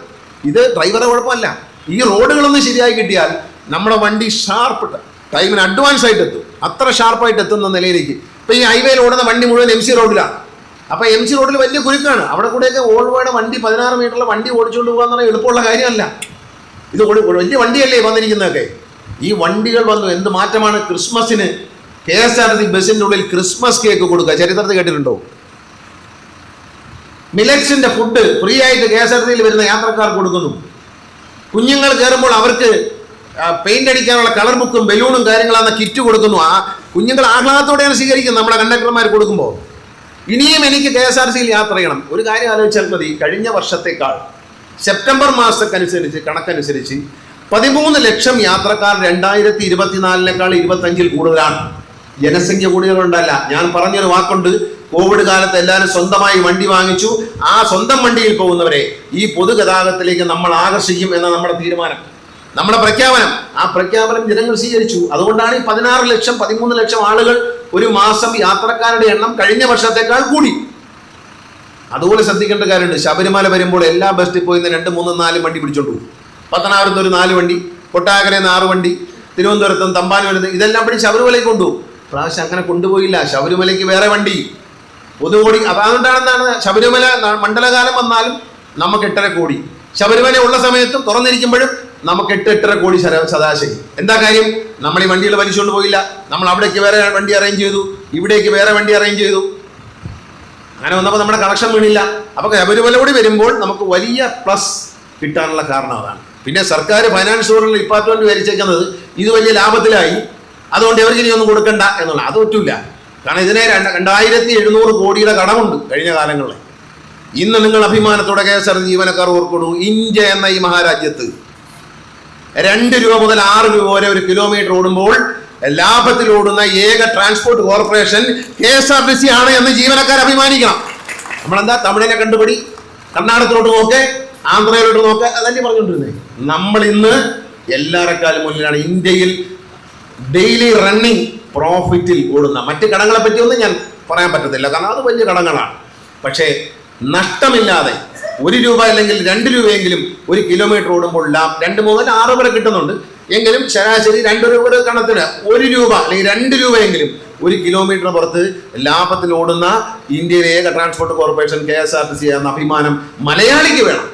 ഇത് ഡ്രൈവറെ കുഴപ്പമല്ല. ഈ റോഡുകളൊന്നും ശരിയായി കിട്ടിയാൽ നമ്മുടെ വണ്ടി ഷാർപ്പ് ടൈമിന് അഡ്വാൻസ് ആയിട്ട് എത്തും. അത്ര ഷാർപ്പായിട്ട് എത്തുന്ന നിലയിലേക്ക്. ഇപ്പം ഈ ഹൈവേയിൽ ഓടുന്ന വണ്ടി മുഴുവൻ എം സി റോഡിലാണ് അപ്പോൾ എം സി റോഡിൽ വലിയ കുരുക്കാണ്. അവിടെ കൂടെയൊക്കെ ഓൾവയുടെ വണ്ടി പതിനാറ് മീറ്ററിലെ വണ്ടി ഓടിച്ചുകൊണ്ട് പോകാന്ന് പറഞ്ഞാൽ എളുപ്പമുള്ള കാര്യമല്ല. ഇത് വലിയ വണ്ടിയല്ലേ വന്നിരിക്കുന്നതൊക്കെ? ഈ വണ്ടികൾ വന്നു. എന്ത് മാറ്റമാണ് ക്രിസ്മസിന്? കെ എസ് ആർ ടി ബസ്സിന്റെ ഉള്ളിൽ ക്രിസ്മസ് കേക്ക് കൊടുക്കുക. ചരിത്രത്തിൽ കേട്ടിട്ടുണ്ടോ? മിലക്സിന്റെ ഫുഡ് ഫ്രീ ആയിട്ട് കെ എസ് ആർ ടിയിൽ വരുന്ന യാത്രക്കാർക്ക് കൊടുക്കുന്നു. കുഞ്ഞുങ്ങൾ കയറുമ്പോൾ അവർക്ക് പെയിന്റ് അടിക്കാനുള്ള കളർ ബുക്കും ബലൂണും കാര്യങ്ങളാണ് കിറ്റ് കൊടുക്കുന്നു. ആ കുഞ്ഞുങ്ങൾ ആഹ്ലാദത്തോടെയാണ് സ്വീകരിക്കുന്നത്. നമ്മുടെ കണ്ടക്ടർമാർ കൊടുക്കുമ്പോൾ ഇനിയും എനിക്ക് കെ എസ് ആർ സിയിൽ യാത്ര ചെയ്യണം. ഒരു കാര്യം ആലോചിച്ചാൽ മതി. കഴിഞ്ഞ വർഷത്തേക്കാൾ സെപ്റ്റംബർ മാസക്കനുസരിച്ച് കണക്കനുസരിച്ച് പതിമൂന്ന് ലക്ഷം യാത്രക്കാർ രണ്ടായിരത്തി ഇരുപത്തിനാലിനേക്കാൾ ഇരുപത്തഞ്ചിൽ കൂടുതലാണ്. ജനസംഖ്യ കൂടുതലുണ്ടല്ല. ഞാൻ പറഞ്ഞൊരു വാക്കുണ്ട്. കോവിഡ് കാലത്ത് എല്ലാവരും സ്വന്തമായി വണ്ടി വാങ്ങിച്ചു. ആ സ്വന്തം വണ്ടിയിൽ പോകുന്നവരെ ഈ പൊതുഗതാഗതത്തിലേക്ക് നമ്മൾ ആകർഷിക്കും എന്ന നമ്മുടെ തീരുമാനം. നമ്മുടെ പ്രഖ്യാപനം. ആ പ്രഖ്യാപനം ജനങ്ങൾ സ്വീകരിച്ചു. അതുകൊണ്ടാണ് ഈ പതിനാറ് ലക്ഷം പതിമൂന്ന് ലക്ഷം ആളുകൾ ഒരു മാസം യാത്രക്കാരുടെ എണ്ണം കഴിഞ്ഞ വർഷത്തേക്കാൾ കൂടി. അതുപോലെ ശ്രദ്ധിക്കേണ്ട കാര്യമുണ്ട്. ശബരിമല വരുമ്പോൾ എല്ലാ ബസ് ഡിപ്പോയിൽ നിന്ന് രണ്ട് മൂന്ന് നാല് വണ്ടി പിടിച്ചോണ്ട് പോകും. പത്തനാപുരത്ത് ഒരു നാല് വണ്ടി കൊട്ടാകരയിൽ ആറ് വണ്ടി തിരുവനന്തപുരത്തും തമ്പാനൂരത്ത് ഇതെല്ലാം പിടിച്ച് ശബരിമലയ്ക്ക് കൊണ്ടുപോകും പ്രാവശ്യം അങ്ങനെ കൊണ്ടുപോയില്ല. ശബരിമലയ്ക്ക് വേറെ വണ്ടി. പൊതുകോടി അതുകൊണ്ടാണെന്നാണ് ശബരിമല മണ്ഡലകാലം വന്നാലും നമുക്ക് എട്ടര കോടി. ശബരിമല ഉള്ള സമയത്തും തുറന്നിരിക്കുമ്പോഴും നമുക്ക് എട്ട് എട്ടര കോടി ശര- സദാശരി എന്താ കാര്യം? നമ്മൾ ഈ വണ്ടികൾ വലിച്ചുകൊണ്ട് പോയില്ല. നമ്മൾ അവിടേക്ക് വേറെ വണ്ടി അറേഞ്ച് ചെയ്തു. ഇവിടേക്ക് വേറെ വണ്ടി അറേഞ്ച് ചെയ്തു. അങ്ങനെ വന്നപ്പോൾ നമ്മുടെ കണക്ഷൻ വീണില്ല. അപ്പോൾ ശബരിമല കൂടി വരുമ്പോൾ നമുക്ക് വലിയ പ്ലസ് കിട്ടാനുള്ള കാരണം അതാണ്. പിന്നെ സർക്കാർ ഫൈനാൻസ് ബോർഡിൽ ഡിപ്പാർട്ട്മെന്റ് വിചാരിച്ചേക്കുന്നത് ഇത് വലിയ ലാഭത്തിലായി. അതുകൊണ്ട് ഇവർക്ക് ഇനി ഒന്നും കൊടുക്കണ്ട എന്നുള്ള അത് പറ്റില്ല കാരണം ഇതിനെ രണ്ട് രണ്ടായിരത്തി എഴുന്നൂറ് കോടിയുടെ കടമുണ്ട് കഴിഞ്ഞ കാലങ്ങളിൽ. ഇന്ന് നിങ്ങൾ അഭിമാനത്തോടെ കെ എസ് ആർ ജീവനക്കാർ ഓർക്കൊള്ളൂ ഇന്ത്യ എന്ന ഈ മഹാരാജ്യത്ത് രണ്ട് രൂപ മുതൽ ആറ് രൂപ വരെ ഒരു കിലോമീറ്റർ ഓടുമ്പോൾ ലാഭത്തിൽ ഓടുന്ന ഏക transport corporation K S R T C ആണ് എന്ന് ജീവനക്കാർ അഭിമാനിക്കണം. നമ്മളെന്താ തമിഴിനെ കണ്ടുപിടി? കർണാടകത്തിലോട്ട് നോക്ക് ആന്ധ്രയിലോട്ട് നോക്ക് അതല്ലേ പറഞ്ഞുകൊണ്ടിരുന്നേ. നമ്മൾ ഇന്ന് എല്ലാവരെക്കാളും മുന്നിലാണ് ഇന്ത്യയിൽ ഡെയിലി റണ്ണിങ് പ്രോഫിറ്റിൽ ഓടുന്ന. മറ്റ് കടങ്ങളെ പറ്റിയൊന്നും ഞാൻ പറയാൻ പറ്റത്തില്ല കാരണം അത് വലിയ കടങ്ങളാണ്. പക്ഷേ നഷ്ടമില്ലാതെ ഒരു രൂപ അല്ലെങ്കിൽ രണ്ട് രൂപയെങ്കിലും ഒരു കിലോമീറ്റർ ഓടുമ്പോൾ ലാഭം രണ്ട് മുതൽ ആറ് വരെ കിട്ടുന്നുണ്ട്. എങ്കിലും ശരാശരി രണ്ട് രൂപ കണക്കിന് ഒരു രൂപ അല്ലെങ്കിൽ രണ്ട് രൂപയെങ്കിലും ഒരു കിലോമീറ്റർ പുറത്ത് ലാഭത്തിൽ ഓടുന്ന ഇന്ത്യയിലെ ഏക transport corporation K S R T C എന്ന അഭിമാനം മലയാളിക്ക് വേണം.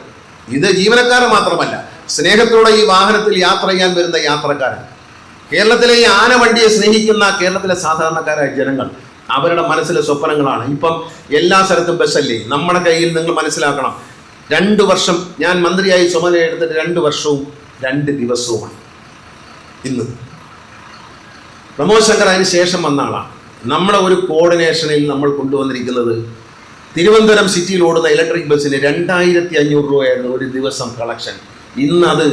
ഇത് ജീവനക്കാർ മാത്രമല്ല സ്നേഹത്തോടെ ഈ വാഹനത്തിൽ യാത്ര ചെയ്യാൻ വരുന്ന യാത്രക്കാരൻ. കേരളത്തിലെ ഈ ആന വണ്ടിയെ സ്നേഹിക്കുന്ന കേരളത്തിലെ സാധാരണക്കാരായ ജനങ്ങൾ അവരുടെ മനസ്സിലെ സ്വപ്നങ്ങളാണ്. ഇപ്പം എല്ലാ സ്ഥലത്തും ബസ്സല്ലേ നമ്മുടെ കയ്യിൽ നിങ്ങൾ മനസ്സിലാക്കണം. രണ്ട് വർഷം ഞാൻ മന്ത്രിയായി ചുമതല എടുത്തിട്ട് രണ്ട് വർഷവും രണ്ട് ദിവസവുമാണ് ഇന്ന്. പ്രമോദ് ശങ്കർ അതിന് ശേഷം വന്ന ആളാണ്. നമ്മുടെ ഒരു കോർഡിനേഷനിൽ നമ്മൾ കൊണ്ടുവന്നിരിക്കുന്നത് തിരുവനന്തപുരം സിറ്റിയിൽ ഓടുന്ന ഇലക്ട്രിക് ബസ്സിന് രണ്ടായിരത്തി അഞ്ഞൂറ് രൂപയായിരുന്നു ഒരു ദിവസം കളക്ഷൻ ഇന്ന് അത്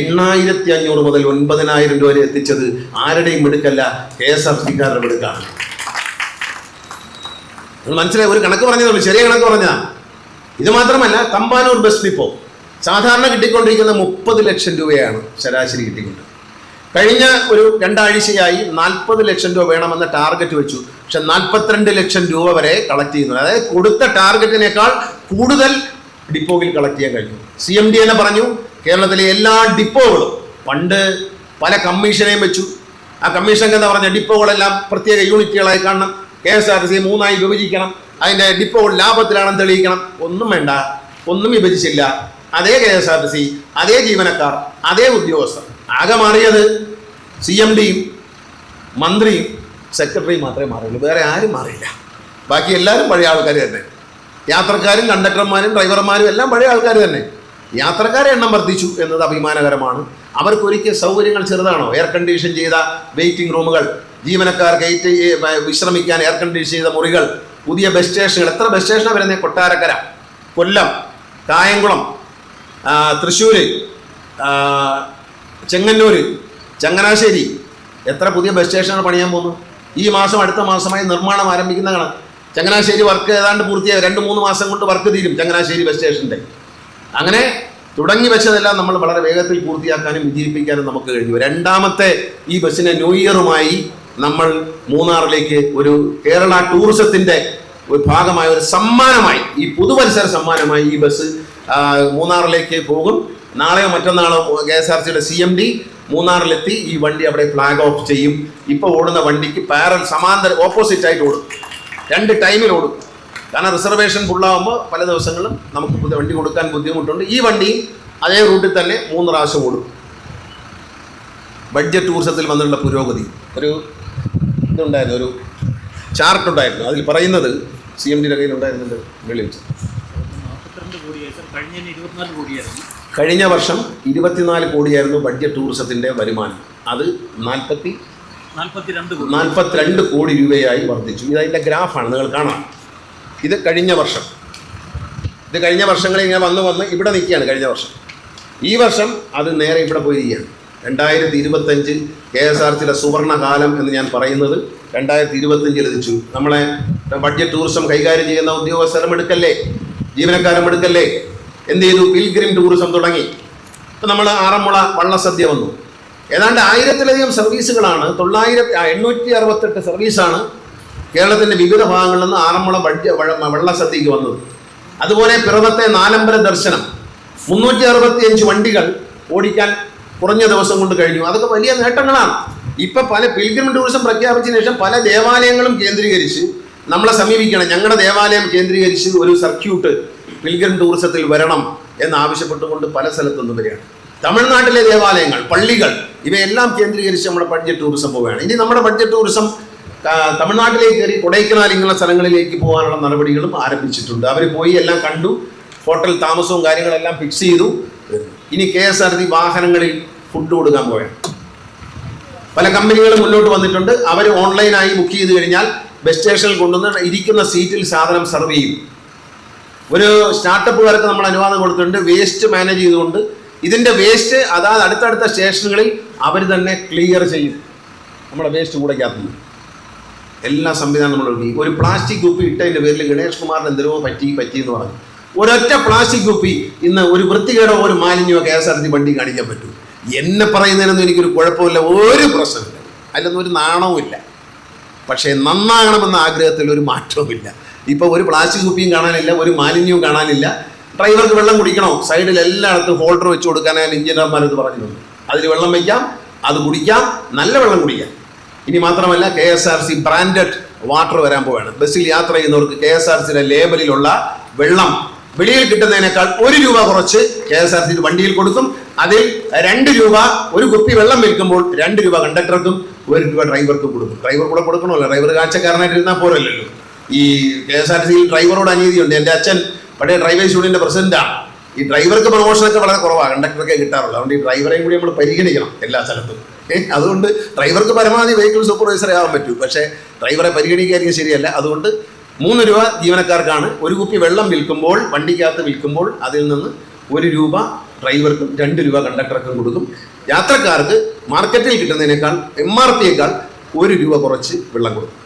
എണ്ണായിരത്തി അഞ്ഞൂറ് മുതൽ ഒൻപതിനായിരം രൂപ വരെ എത്തിച്ചത് ആരുടെയും മിടുക്കല്ല കെ എസ് ആർ സിക്കാരുടെ നിങ്ങൾ മനസ്സിലായി. ഒരു കണക്ക് പറഞ്ഞതേ ഉള്ളൂ. ചെറിയ കണക്ക് പറഞ്ഞതാണ് ഇത് മാത്രമല്ല തമ്പാനൂർ ബസ് ഡിപ്പോ സാധാരണ കിട്ടിക്കൊണ്ടിരിക്കുന്ന മുപ്പത് ലക്ഷം രൂപയാണ് ശരാശരി കിട്ടിക്കൊണ്ട്. കഴിഞ്ഞ ഒരു രണ്ടാഴ്ചയായി നാൽപ്പത് ലക്ഷം രൂപ വേണമെന്ന ടാർഗറ്റ് വെച്ചു. പക്ഷെ നാൽപ്പത്തിരണ്ട് ലക്ഷം രൂപ വരെ കളക്ട് ചെയ്യുന്നു. അതായത് കൊടുത്ത ടാർഗറ്റിനേക്കാൾ കൂടുതൽ ഡിപ്പോയിൽ കളക്ട് ചെയ്യാൻ കഴിഞ്ഞു. സി എം ഡി എന്നെ പറഞ്ഞു കേരളത്തിലെ എല്ലാ ഡിപ്പോകളും പണ്ട് പല കമ്മീഷനെയും വെച്ചു. ആ കമ്മീഷൻ എന്താ പറഞ്ഞ ഡിപ്പോകളെല്ലാം പ്രത്യേക യൂണിറ്റുകളായി കാണണം. K S R T C മൂന്നായി വിഭജിക്കണം. അതിന്റെ ഡിപ്പോൾ ലാഭത്തിലാണെന്ന് തെളിയിക്കണം. ഒന്നും വേണ്ട. ഒന്നും വിഭജിച്ചില്ല. അതേ K S R T C അതേ ജീവനക്കാർ അതേ ഉദ്യോഗസ്ഥർ. ആകെ മാറിയത് സി എം ഡിയും മന്ത്രിയും സെക്രട്ടറിയും മാത്രമേ മാറിയുള്ളൂ. വേറെ ആരും മാറിയില്ല. ബാക്കി എല്ലാവരും പഴയ ആൾക്കാർ തന്നെ. യാത്രക്കാരും കണ്ടക്ടർമാരും ഡ്രൈവർമാരും എല്ലാം പഴയ ആൾക്കാർ തന്നെ. യാത്രക്കാരെ എണ്ണം വർദ്ധിച്ചു എന്നത് അഭിമാനകരമാണ്. അവർക്കൊരിക്കൽ സൗകര്യങ്ങൾ ചെറുതാണോ? എയർ കണ്ടീഷൻ ചെയ്ത വെയിറ്റിംഗ് റൂമുകൾ. ജീവനക്കാർ ഗേറ്റ് വിശ്രമിക്കാൻ എയർ കണ്ടീഷൻ ചെയ്ത മുറികൾ പുതിയ ബസ് സ്റ്റേഷനുകൾ എത്ര ബസ് സ്റ്റേഷനാണ് വരുന്നത് കൊട്ടാരക്കര കൊല്ലം കായംകുളം തൃശ്ശൂർ ചെങ്ങന്നൂർ ചങ്ങനാശ്ശേരി. എത്ര പുതിയ ബസ് സ്റ്റേഷനാണ് പണിയാൻ പോകുന്നു? ഈ മാസം അടുത്ത മാസമായി നിർമ്മാണം ആരംഭിക്കുന്നതാണ്. ചങ്ങനാശ്ശേരി വർക്ക് ഏതാണ്ട് പൂർത്തിയായി. രണ്ട് മൂന്ന് മാസം കൊണ്ട് വർക്ക് തീരും ചങ്ങനാശ്ശേരി ബസ് സ്റ്റേഷന്റെ അങ്ങനെ തുടങ്ങി വെച്ചതെല്ലാം നമ്മൾ വളരെ വേഗത്തിൽ പൂർത്തിയാക്കാനും വിജയിപ്പിക്കാനും നമുക്ക് കഴിഞ്ഞു. രണ്ടാമത്തെ ഈ ബസ്സിനെ ന്യൂ ഇയറുമായി നമ്മൾ മൂന്നാറിലേക്ക് ഒരു കേരള ടൂറിസത്തിന്റെ ഒരു ഭാഗമായ ഒരു സമ്മാനമായി ഈ പുതുവത്സര സമ്മാനമായി ഈ ബസ് മൂന്നാറിലേക്ക് പോകും. നാളെയോ മറ്റന്നാളോ കെ എസ് ആർ സിയുടെ സി എം ഡി മൂന്നാറിലെത്തി ഈ വണ്ടി അവിടെ ഫ്ലാഗ് ഓഫ് ചെയ്യും. ഇപ്പോൾ ഓടുന്ന വണ്ടിക്ക് പാരൽ സമാന്തര ഓപ്പോസിറ്റ് ആയിട്ട് ഓടും. രണ്ട് ടൈമിൽ ഓടും. കാരണം റിസർവേഷൻ ഫുള്ളാകുമ്പോൾ പല ദിവസങ്ങളും നമുക്ക് പുതിയ വണ്ടി കൊടുക്കാൻ ബുദ്ധിമുട്ടുണ്ട്. ഈ വണ്ടി അതേ റൂട്ടിൽ തന്നെ മൂന്ന് പ്രാവശ്യം ഓടും. ബഡ്ജറ്റ് ടൂറിസത്തിൽ വന്നിട്ടുള്ള പുരോഗതി. ഒരു ഇതുണ്ടായിരുന്നു ഒരു ചാർട്ട് ഉണ്ടായിരുന്നു. അതിൽ പറയുന്നത് സി എം ഡിയുടെ കയ്യിലുണ്ടായിരുന്നുണ്ട് വെളി വെച്ച്. നാൽപ്പത്തിരണ്ട് കോടിയായി. സർ കഴിഞ്ഞതിന് ഇരുപത്തിനാല് കോടിയായിരുന്നു. കഴിഞ്ഞ വർഷം ഇരുപത്തിനാല് കോടിയായിരുന്നു ബഡ്ജറ്റ് ടൂറിസത്തിന്റെ വരുമാനം. അത് നാൽപ്പത്തി നാൽപ്പത്തിരണ്ട് കോടി. രൂപയായി വർദ്ധിച്ചു. ഇത് അതിന്റെ ഗ്രാഫാണ് നിങ്ങൾ കാണാം. ഇത് കഴിഞ്ഞ വർഷം. ഇത് കഴിഞ്ഞ വർഷങ്ങളിൽ ഇങ്ങനെ വന്ന് വന്ന് ഇവിടെ നിൽക്കുകയാണ് കഴിഞ്ഞ വർഷം. ഈ വർഷം അത് നേരെ ഇവിടെ പോയിരിക്കുകയാണ്. രണ്ടായിരത്തി ഇരുപത്തഞ്ച് കെ എസ് ആർ സിയുടെ സുവർണകാലം എന്ന് ഞാൻ പറയുന്നത് രണ്ടായിരത്തി ഇരുപത്തഞ്ചിൽ എത്തിച്ചു നമ്മളെ ബഡ്ജറ്റ് ടൂറിസം കൈകാര്യം ചെയ്യുന്ന ഉദ്യോഗസ്ഥരും എടുക്കല്ലേ? ജീവനക്കാരും എടുക്കല്ലേ? എന്ത് ചെയ്തു? പിൽഗ്രിം ടൂറിസം തുടങ്ങി. ഇപ്പം നമ്മൾ ആറന്മുള വള്ളസദ്യ വന്നു. ഏതാണ്ട് ആയിരത്തിലധികം സർവീസുകളാണ് തൊള്ളായിരത്തി എണ്ണൂറ്റി അറുപത്തെട്ട് സർവീസാണ് കേരളത്തിന്റെ വിവിധ ഭാഗങ്ങളിൽ നിന്ന് ആറന്മുള ബഡ്ജ വള്ളസദ്യക്ക് വന്നത്. അതുപോലെ പിറവത്തെ നാലമ്പല ദർശനം മുന്നൂറ്റി അറുപത്തി അഞ്ച് വണ്ടികൾ ഓടിക്കാൻ കുറഞ്ഞ ദിവസം കൊണ്ട് കഴിഞ്ഞു. അതൊക്കെ വലിയ നേട്ടങ്ങളാണ്. ഇപ്പൊ പല പിൽഗ്രിം ടൂറിസം പ്രഖ്യാപിച്ചതിന് ശേഷം പല ദേവാലയങ്ങളും കേന്ദ്രീകരിച്ച് നമ്മളെ സമീപിക്കണം. ഞങ്ങളുടെ ദേവാലയം കേന്ദ്രീകരിച്ച് ഒരു സർക്യൂട്ട് പിൽഗ്രിം ടൂറിസത്തിൽ വരണം എന്ന് ആവശ്യപ്പെട്ടുകൊണ്ട് പല സ്ഥലത്തുനിന്ന് വരികയാണ്. തമിഴ്നാട്ടിലെ ദേവാലയങ്ങൾ പള്ളികൾ ഇവയെല്ലാം കേന്ദ്രീകരിച്ച് നമ്മുടെ ബഡ്ജറ്റ് ടൂറിസം പോവുകയാണ്. ഇനി നമ്മുടെ ബഡ്ജറ്റ് ടൂറിസം തമിഴ്നാട്ടിലേക്ക് കയറി കൊടൈക്കനാൽ ഇങ്ങനെയുള്ള സ്ഥലങ്ങളിലേക്ക് പോകാനുള്ള നടപടികളും ആരംഭിച്ചിട്ടുണ്ട്. അവർ പോയി എല്ലാം കണ്ടു. ഹോട്ടൽ താമസവും കാര്യങ്ങളെല്ലാം ഫിക്സ് ചെയ്തു. ഇനി കെ എസ് ആർ ടി വാഹനങ്ങളിൽ ഫുഡ് കൊടുക്കാൻ പോയാണ്. പല കമ്പനികളും മുന്നോട്ട് വന്നിട്ടുണ്ട്. അവർ ഓൺലൈനായി ബുക്ക് ചെയ്ത് കഴിഞ്ഞാൽ ബസ് സ്റ്റേഷനിൽ കൊണ്ടുവന്ന് ഇരിക്കുന്ന സീറ്റിൽ സാധനം സെർവ് ചെയ്യും. ഒരു സ്റ്റാർട്ടപ്പുകാർക്ക് നമ്മൾ അനുവാദം കൊടുത്തിട്ടുണ്ട്. വേസ്റ്റ് മാനേജ് ചെയ്തുകൊണ്ട് ഇതിന്റെ വേസ്റ്റ് അതാത് അടുത്തടുത്ത സ്റ്റേഷനുകളിൽ അവർ തന്നെ ക്ലിയർ ചെയ്യും. നമ്മുടെ വേസ്റ്റ് കൂടെക്കകത്ത് എല്ലാ സംവിധാനം നമ്മൾ ഒരു പ്ലാസ്റ്റിക് കുപ്പി ഇട്ടതിന്റെ പേരിൽ ഗണേഷ് കുമാറിന് എന്തെങ്കിലും പറ്റി പറ്റി എന്ന് പറഞ്ഞു. ഒരൊറ്റ പ്ലാസ്റ്റിക് കുപ്പി ഇന്ന് ഒരു വൃത്തികേടോ ഒരു മാലിന്യമോ കെ എസ് ആർ ടി വണ്ടി കാണിക്കാൻ പറ്റും. എന്നെ പറയുന്നതിനൊന്നും എനിക്കൊരു കുഴപ്പമില്ല ഒരു പ്രശ്നമില്ല. അതിലൊന്നും ഒരു നാണവുമില്ല പക്ഷേ നന്നാകണമെന്ന ആഗ്രഹത്തിൽ ഒരു മാറ്റവുമില്ല ഇപ്പോൾ ഒരു പ്ലാസ്റ്റിക് കുപ്പിയും കാണാനില്ല ഒരു മാലിന്യവും കാണാനില്ല. ഡ്രൈവർക്ക് വെള്ളം കുടിക്കണോ? സൈഡിൽ എല്ലായിടത്തും ഹോൾഡർ വെച്ച് കൊടുക്കാനായാലും എഞ്ചിനീയർമാരത് പറഞ്ഞിട്ടുണ്ട്. അതിൽ വെള്ളം വയ്ക്കാം അത് കുടിക്കാം നല്ല വെള്ളം കുടിക്കാം. ഇനി മാത്രമല്ല K S R C branded water വരാൻ പോവുകയാണ്. ബസ്സിൽ യാത്ര ചെയ്യുന്നവർക്ക് കെ എസ് ആർ സിയുടെ ലേബലിലുള്ള വെള്ളം വെളിയിൽ കിട്ടുന്നതിനേക്കാൾ ഒരു രൂപ കുറച്ച് കെ എസ് ആർ സി വണ്ടിയിൽ കൊടുക്കും. അതിൽ രണ്ട് രൂപ ഒരു കുപ്പി വെള്ളം വിൽക്കുമ്പോൾ രണ്ട് രൂപ കണ്ടക്ടർക്കും ഒരു രൂപ ഡ്രൈവർക്കും കൊടുക്കും. ഡ്രൈവർ കൂടെ കൊടുക്കണമല്ലോ. ഡ്രൈവർ കാഴ്ചക്കാരനായിട്ട് ഇരുന്നാൽ പോരല്ലോ. ഈ കെ എസ് ആർ സിയിൽ ഡ്രൈവറോട് അനീതിയുണ്ട്. എന്റെ അച്ഛൻ പഴയ ഡ്രൈവേഴ്സ് യൂണിയന്റെ പ്രസിഡന്റാണ് ഈ ഡ്രൈവർക്ക് പ്രൊമോഷനൊക്കെ വളരെ കുറവാണ് കണ്ടക്ടറൊക്കെ കിട്ടാറുള്ളൂ. അതുകൊണ്ട് ഈ ഡ്രൈവറെയും കൂടി നമ്മൾ പരിഗണിക്കണം എല്ലാ സ്ഥലത്തും. അതുകൊണ്ട് ഡ്രൈവർക്ക് പരമാവധി വെഹിക്കിൾ സൂപ്പർവൈസറെ ആവാൻ പറ്റൂ. പക്ഷേ ഡ്രൈവറെ പരിഗണിക്കായിരിക്കും ശരിയല്ല. അതുകൊണ്ട് മൂന്ന് രൂപ ജീവനക്കാർക്കാണ്. ഒരു കുപ്പി വെള്ളം വിൽക്കുമ്പോൾ വണ്ടിക്കകത്ത് വിൽക്കുമ്പോൾ അതിൽ നിന്ന് ഒരു രൂപ ഡ്രൈവർക്കും രണ്ട് രൂപ കണ്ടക്ടർക്കും കൊടുക്കും. യാത്രക്കാർക്ക് മാർക്കറ്റിൽ കിട്ടുന്നതിനേക്കാൾ എം ആർ പിയേക്കാൾ ഒരു രൂപ കുറച്ച് വെള്ളം കൊടുക്കും.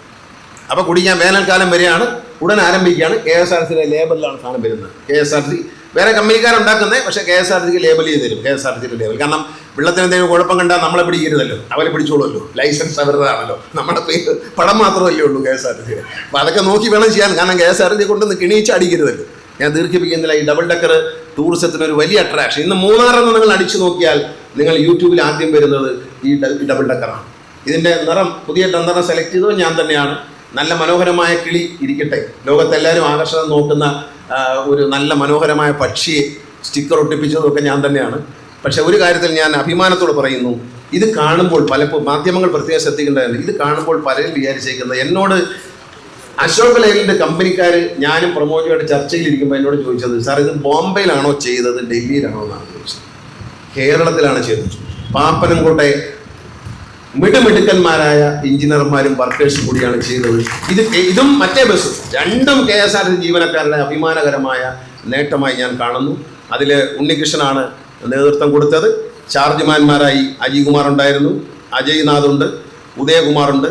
അപ്പോൾ കുടിക്കാൻ വേനൽക്കാലം വരെയാണ്. ഉടൻ ആരംഭിക്കുകയാണ്. കെ എസ് ആർ സിയുടെ ലേബലിലാണ് സാധനം വരുന്നത്. കെ എസ് ആർ സി വേറെ കമ്പനിക്കാരുണ്ടാക്കുന്നത് പക്ഷേ കെ എസ് ആർ സിക്ക് ലേബൽ ചെയ്ത് തരും കെ എസ് ആർ ടിക്ക് ലേബൽ കാരണം വെള്ളത്തിന് എന്തെങ്കിലും കുഴപ്പം കണ്ടാൽ നമ്മളെ പിടിക്കരുതല്ലോ. അവരെ പിടിച്ചോളുമല്ലോ. ലൈസൻസ് അവരുടേതാണല്ലോ. നമ്മുടെ പേര് പടം മാത്രമല്ലേ ഉള്ളൂ കെ എസ് ആർ സിയുടെ അപ്പോൾ അതൊക്കെ നോക്കി വേണം ചെയ്യാൻ. കാരണം കെ എസ് ആർ ടി കൊണ്ടൊന്ന് കിണിയിച്ച് അടിക്കരുതല്ലോ. ഞാൻ ദീർഘിപ്പിക്കുന്നില്ല. ഈ ഡബിൾ ഡക്കർ ടൂറിസത്തിന് ഒരു വലിയ അട്രാക്ഷൻ ഇന്ന് മൂന്നാറെന്ന് നിങ്ങൾ അടിച്ചു നോക്കിയാൽ നിങ്ങൾ യൂട്യൂബിൽ ആദ്യം വരുന്നത് ഈ ഡബിൾ ഡക്കറാണ് ഇതിന്റെ നിറം പുതിയ നിറം സെലക്ട് ചെയ്തത് ഞാൻ തന്നെയാണ്. നല്ല മനോഹരമായ കിളി ഇരിക്കട്ടെ. ലോകത്തെല്ലാവരും ആകർഷണം നോക്കുന്ന ഒരു നല്ല മനോഹരമായ പക്ഷിയെ സ്റ്റിക്കർ ഒട്ടിപ്പിച്ചതൊക്കെ ഞാൻ തന്നെയാണ്. പക്ഷെ ഒരു കാര്യത്തിൽ ഞാൻ അഭിമാനത്തോട് പറയുന്നു ഇത് കാണുമ്പോൾ പലപ്പോൾ മാധ്യമങ്ങൾ പ്രത്യേകം ശ്രദ്ധിക്കേണ്ടതുണ്ട്. ഇത് കാണുമ്പോൾ പലരും വിചാരിച്ചേക്കുന്നത് എന്നോട് അശോക് ലൈലിന്റെ കമ്പനിക്കാർ ഞാനും പ്രമോദുമായിട്ട് ചർച്ചയിലിരിക്കുമ്പോൾ എന്നോട് ചോദിച്ചത് സാർ ഇത് ബോംബെയിലാണോ ചെയ്തത്? ഡൽഹിയിലാണോ? എന്നാണ് ചോദിച്ചത്. കേരളത്തിലാണ് ചെയ്തത്. പാപ്പനംകോട്ടെ മിടുമിടുക്കന്മാരായ എഞ്ചിനീയർമാരും വർക്കേഴ്സും കൂടിയാണ് ചെയ്തത്. ഇത് ഇതും മറ്റേ ബസ്സും രണ്ടും കെ എസ് ആർ ടി ജീവനക്കാരുടെ അഭിമാനകരമായ നേട്ടമായി ഞാൻ കാണുന്നു. അതിൽ ഉണ്ണികൃഷ്ണനാണ് നേതൃത്വം കൊടുത്തത്. ചാർജ്മാൻമാരായി അജികുമാർ ഉണ്ടായിരുന്നു. അജയ് ഉണ്ട് ഉദയകുമാറുണ്ട്.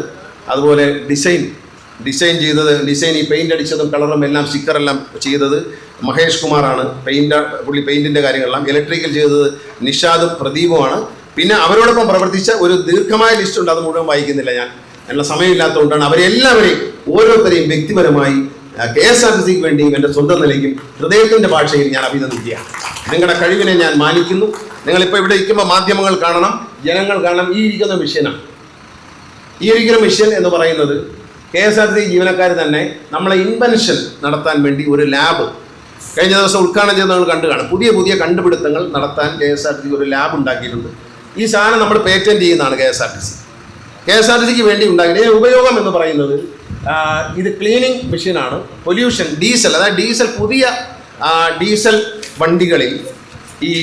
അതുപോലെ ഡിസൈൻ ഡിസൈൻ ചെയ്തത് ഡിസൈൻ ഈ പെയിന്റ് അടിച്ചതും കളറും എല്ലാം സ്റ്റിക്കറെല്ലാം ചെയ്തത് മഹേഷ് കുമാറാണ്. പെയിന്റ് പുള്ളി പെയിന്റിന്റെ കാര്യങ്ങളെല്ലാം ഇലക്ട്രിക്കൽ ചെയ്തത് നിഷാദും പ്രദീപുമാണ്. പിന്നെ അവരോടൊപ്പം പ്രവർത്തിച്ച ഒരു ദീർഘമായ ലിസ്റ്റ് ഉണ്ട് അത് മുഴുവൻ വായിക്കുന്നില്ല ഞാൻ. എന്നുള്ള സമയമില്ലാത്തതുകൊണ്ടാണ് അവരെല്ലാവരെയും ഓരോരുത്തരെയും വ്യക്തിപരമായി കെ എസ് ആർ ടി സിക്ക് വേണ്ടിയും എന്റെ സ്വന്തം നിലയ്ക്കും ഹൃദയത്തിന്റെ ഭാഷയിൽ ഞാൻ അഭിനന്ദിക്കുകയാണ്. നിങ്ങളുടെ കഴിവിനെ ഞാൻ മാനിക്കുന്നു. നിങ്ങളിപ്പോൾ ഇവിടെ ഇരിക്കുമ്പോൾ മാധ്യമങ്ങൾ കാണണം ജനങ്ങൾ കാണണം. ഈ ഇരിക്കുന്ന മിഷനാണ് ഈ ഇരിക്കുന്ന മിഷൻ എന്ന് പറയുന്നത് കെ എസ് ആർ ടി ജീവനക്കാർ തന്നെ നമ്മളെ ഇൻവെൻഷൻ നടത്താൻ വേണ്ടി ഒരു ലാബ് കഴിഞ്ഞ ദിവസം ഉദ്ഘാടനം ചെയ്ത് നമ്മൾ കണ്ടു കാണും. പുതിയ പുതിയ കണ്ടുപിടുത്തങ്ങൾ നടത്താൻ കെ എസ് ആർ ടി ഒരു ലാബ് ഉണ്ടാക്കിയിട്ടുണ്ട്. ഈ സാധനം നമ്മൾ പേറ്റന്റ് ചെയ്യുന്നതാണ് K S R T C K S R T സിക്ക് വേണ്ടി ഉണ്ടാക്കിയത് ഇതിന്റെ ഉപയോഗം എന്ന് പറയുന്നത് ഇത് ക്ലീനിങ് മെഷീനാണ് പൊല്യൂഷൻ ഡീസൽ അതായത് ഡീസൽ പുതിയ ഡീസൽ വണ്ടികളിൽ ഈ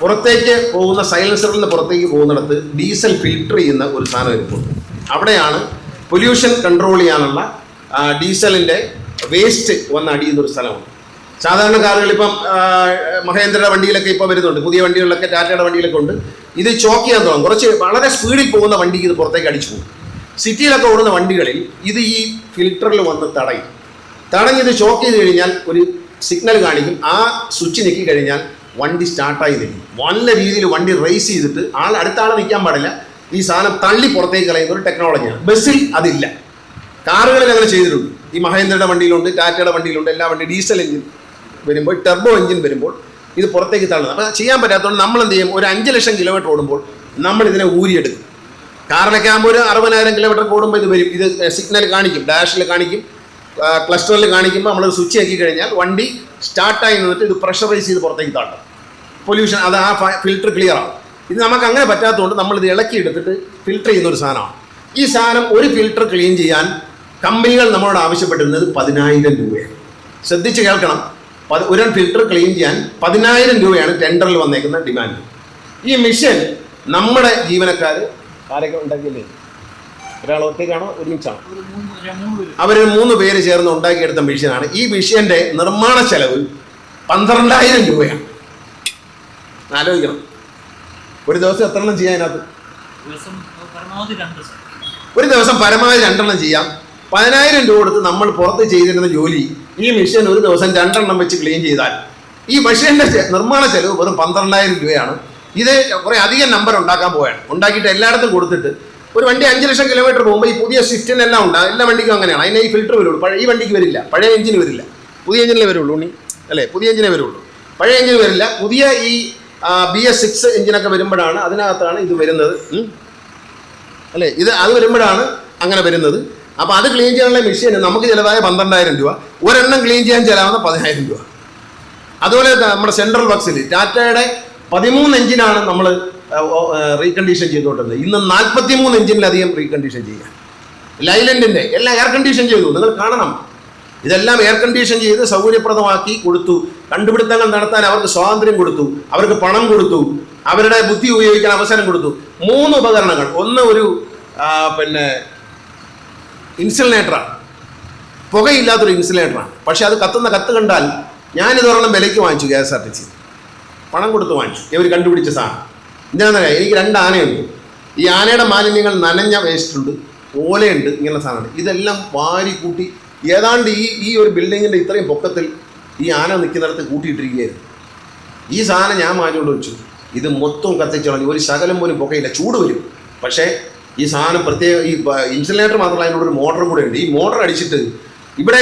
പുറത്തേക്ക് പോകുന്ന സൈലൻസറിൽ നിന്ന് പുറത്തേക്ക് പോകുന്നിടത്ത് ഡീസൽ ഫിൽട്ടർ ചെയ്യുന്ന ഒരു സാധനം ഇരിപ്പുണ്ട്. അവിടെയാണ് പൊല്യൂഷൻ കൺട്രോൾ ചെയ്യാനുള്ള ഡീസലിന്റെ വേസ്റ്റ് വന്ന് അടിയുന്ന ഒരു സ്ഥലമാണ് സാധാരണ കാറുകൾ ഇപ്പം മഹേന്ദ്രയുടെ വണ്ടിയിലൊക്കെ ഇപ്പോൾ വരുന്നുണ്ട്. പുതിയ വണ്ടികളിലൊക്കെ ടാറ്റയുടെ വണ്ടിയിലൊക്കെ ഉണ്ട്. ഇത് ചോക്ക് ചെയ്യാൻ തുടങ്ങും. കുറച്ച് വളരെ സ്പീഡിൽ പോകുന്ന വണ്ടിക്ക് ഇത് പുറത്തേക്ക് അടിച്ചു പോകും. സിറ്റിയിലൊക്കെ ഓടുന്ന വണ്ടികളിൽ ഇത് ഈ ഫിൽറ്ററിൽ വന്ന് തടയും. തടഞ്ഞിത് ചോക്ക് ചെയ്ത് കഴിഞ്ഞാൽ ഒരു സിഗ്നൽ കാണിക്കും. ആ സ്വിച്ച് ഞെക്കി കഴിഞ്ഞാൽ വണ്ടി സ്റ്റാർട്ടായി നിൽക്കും. നല്ല രീതിയിൽ വണ്ടി റേസ് ചെയ്തിട്ട് ആൾ അടുത്ത ആൾ നിൽക്കാൻ പാടില്ല. ഈ സാധനം തള്ളി പുറത്തേക്ക് കളയുന്ന ഒരു ടെക്നോളജിയാണ്. ബസ്സിൽ അതില്ല. കാറുകളിൽ അങ്ങനെ ചെയ്തിട്ടുണ്ട്. ഈ മഹേന്ദ്രയുടെ വണ്ടിയിലുണ്ട് ടാറ്റയുടെ വണ്ടിയിലുണ്ട് എല്ലാ വണ്ടി ഡീസൽ എഞ്ചിൻ. വരുമ്പോൾ ടെർബോ എഞ്ചിൻ വരുമ്പോൾ ഇത് പുറത്തേക്ക് തള്ളുന്നത്. അപ്പോൾ ചെയ്യാൻ പറ്റാത്തതുകൊണ്ട് നമ്മൾ എന്ത് ചെയ്യും ഒരു അഞ്ച് ലക്ഷം കിലോമീറ്റർ ഓടുമ്പോൾ നമ്മൾ ഇതിനെ ഊരിയെടുക്കും. കാറിലൊക്കെ ആകുമ്പോൾ ഒരു അറുപതിനായിരം കിലോമീറ്റർ ഓടുമ്പോൾ ഇത് വരും. ഇത് സിഗ്നൽ കാണിക്കും. ഡാഷിൽ കാണിക്കും. ക്ലസ്റ്ററിൽ കാണിക്കുമ്പോൾ നമ്മൾ സ്വിച്ച് ആക്കി കഴിഞ്ഞാൽ വണ്ടി സ്റ്റാർട്ടായി നിന്നിട്ട് ഇത് പ്രഷറൈസ് ചെയ്ത് പുറത്തേക്ക് താട്ടും. പൊല്യൂഷൻ അത് ആ ഫിൽറ്റർ ക്ലിയർ ആവും. ഇത് നമുക്ക് അങ്ങനെ പറ്റാത്തതുകൊണ്ട് നമ്മൾ ഇത് ഇളക്കി എടുത്തിട്ട് ഫിൽറ്റർ ചെയ്യുന്ന ഒരു സാധനമാണ്. ഈ സാധനം ഒരു ഫിൽറ്റർ ക്ലീൻ ചെയ്യാൻ കമ്പനികൾ നമ്മളോട് ആവശ്യപ്പെട്ടിരുന്നത് പതിനായിരം രൂപയാണ്. ശ്രദ്ധിച്ച് കേൾക്കണം. ഒരു ഫിൽട്ടർ ക്ലീൻ ചെയ്യാൻ പതിനായിരം രൂപയാണ് ടെൻഡറിൽ വന്നേക്കുന്ന ഡിമാൻഡ് ഈ മിഷൻ നമ്മുടെ ജീവനക്കാർ ആരൊക്കെ ഉണ്ടാക്കിയില്ലേ? ഒരാൾ ഒറ്റയ്ക്കാണോ? ഒരുമിച്ചാണോ ഒരു മൂന്ന് പേര്. അവർ മൂന്ന് പേര് ചേർന്ന് ഉണ്ടാക്കിയെടുത്ത മിഷനാണ് ഈ മിഷന്റെ നിർമ്മാണ ചെലവ് പന്ത്രണ്ടായിരം രൂപയാണ്. ആലോചിക്കണം. ഒരു ദിവസം എത്ര എണ്ണം ചെയ്യാം അതിനകത്ത്? ഒരു ദിവസം പരമാവധി രണ്ടെണ്ണം ചെയ്യാം. പതിനായിരം രൂപ കൊടുത്ത് നമ്മൾ പുറത്ത് ചെയ്തിരുന്ന ജോലി ഈ മെഷീൻ ഒരു ദിവസം രണ്ടെണ്ണം വെച്ച് ക്ലീൻ ചെയ്താൽ ഈ മെഷീന്റെ നിർമ്മാണ ചെലവ് വെറും പന്ത്രണ്ടായിരം രൂപയാണ്. ഇത് കുറേ അധികം നമ്പർ ഉണ്ടാക്കാൻ പോവുകയാണ്. ഉണ്ടാക്കിയിട്ട് എല്ലായിടത്തും കൊടുത്തിട്ട് ഒരു വണ്ടി അഞ്ച് ലക്ഷം കിലോമീറ്റർ പോകുമ്പോൾ ഈ പുതിയ സ്വിഫ്റ്റിനെല്ലാം ഉണ്ട്. എല്ലാ വണ്ടിക്കും അങ്ങനെയാണ്. അതിന് ഈ ഫിൽറ്റർ വരുള്ളൂ. പഴയ ഈ വണ്ടിക്ക് വരില്ല. പഴയ എഞ്ചിന് വരില്ല. പുതിയ എഞ്ചിനിലേ വരുള്ളൂ ഉണ്ണി. അല്ലേ? പുതിയ എഞ്ചിനേ വരുള്ളൂ. പഴയ എഞ്ചിന് വരില്ല. പുതിയ ഈ ബി എസ് സിക്സ് എഞ്ചിനൊക്കെ വരുമ്പോഴാണ് അതിനകത്താണ് ഇത് വരുന്നത്. അല്ലേ? ഇത് അത് വരുമ്പോഴാണ് അങ്ങനെ വരുന്നത്. അപ്പോൾ അത് ക്ലീൻ ചെയ്യാനുള്ള മെഷീൻ നമുക്ക് ചിലവായ പന്ത്രണ്ടായിരം രൂപ. ഒരെണ്ണം ക്ലീൻ ചെയ്യാൻ ചിലവാകുന്ന പതിനായിരം രൂപ. അതുപോലെ നമ്മുടെ സെൻട്രൽ ബക്സിൽ ടാറ്റയുടെ പതിമൂന്ന് എഞ്ചിനാണ് നമ്മൾ റീകണ്ടീഷൻ ചെയ്തുകൊണ്ടിരുന്നത്. ഇന്ന് നാൽപ്പത്തി മൂന്ന് എഞ്ചിനിലധികം റീകണ്ടീഷൻ ചെയ്യാം ലൈലൻഡിന്റെ എല്ലാം എയർ കണ്ടീഷൻ ചെയ്തു. നിങ്ങൾ കാണണം. ഇതെല്ലാം എയർ കണ്ടീഷൻ ചെയ്ത് സൗകര്യപ്രദമാക്കി കൊടുത്തു. കണ്ടുപിടുത്തങ്ങൾ നടത്താൻ അവർക്ക് സ്വാതന്ത്ര്യം കൊടുത്തു. അവർക്ക് പണം കൊടുത്തു. അവരുടെ ബുദ്ധി ഉപയോഗിക്കാൻ അവസരം കൊടുത്തു. മൂന്ന് ഉപകരണങ്ങൾ. ഒന്ന് ഒരു പിന്നെ ഇൻസുലേറ്ററാണ് പുകയില്ലാത്തൊരു ഇൻസുലേറ്ററാണ് പക്ഷേ അത് കത്തുന്ന കത്ത് കണ്ടാൽ ഞാനിതൊരെണ്ണം വിലയ്ക്ക് വാങ്ങിച്ചു K S R T C. പണം കൊടുത്ത് വാങ്ങിച്ചു. ഇവർ കണ്ടുപിടിച്ച സാധനം. എന്താണെന്നറിയാം എനിക്ക് രണ്ട് ആനയുണ്ട്. ഈ ആനയുടെ മാലിന്യങ്ങൾ നനഞ്ഞ വേസ്റ്റുണ്ട്. ഓലയുണ്ട് ഇങ്ങനെയുള്ള സാധനമുണ്ട്. ഇതെല്ലാം വാരി കൂട്ടി ഏതാണ്ട് ഈ ഈ ഒരു ബിൽഡിങ്ങിന്റെ ഇത്രയും പൊക്കത്തിൽ ഈ ആന നിൽക്കുന്നിടത്ത് കൂട്ടിയിട്ടിരിക്കുകയായിരുന്നു. ഈ സാധനം ഞാൻ മാറ്റിക്കൊണ്ട് വെച്ചു. ഇത് മൊത്തം കത്തിച്ചു ഒരു ശകലം പോലും പുകയില്ല. ചൂട് വരും. പക്ഷേ ഈ സാധനം പ്രത്യേക ഈ ഇൻസുലേറ്റർ മാത്രമല്ല അതിനോട് ഒരു മോട്ടറും കൂടെ ഉണ്ട്. ഈ മോട്ടർ അടിച്ചിട്ട് ഇവിടെ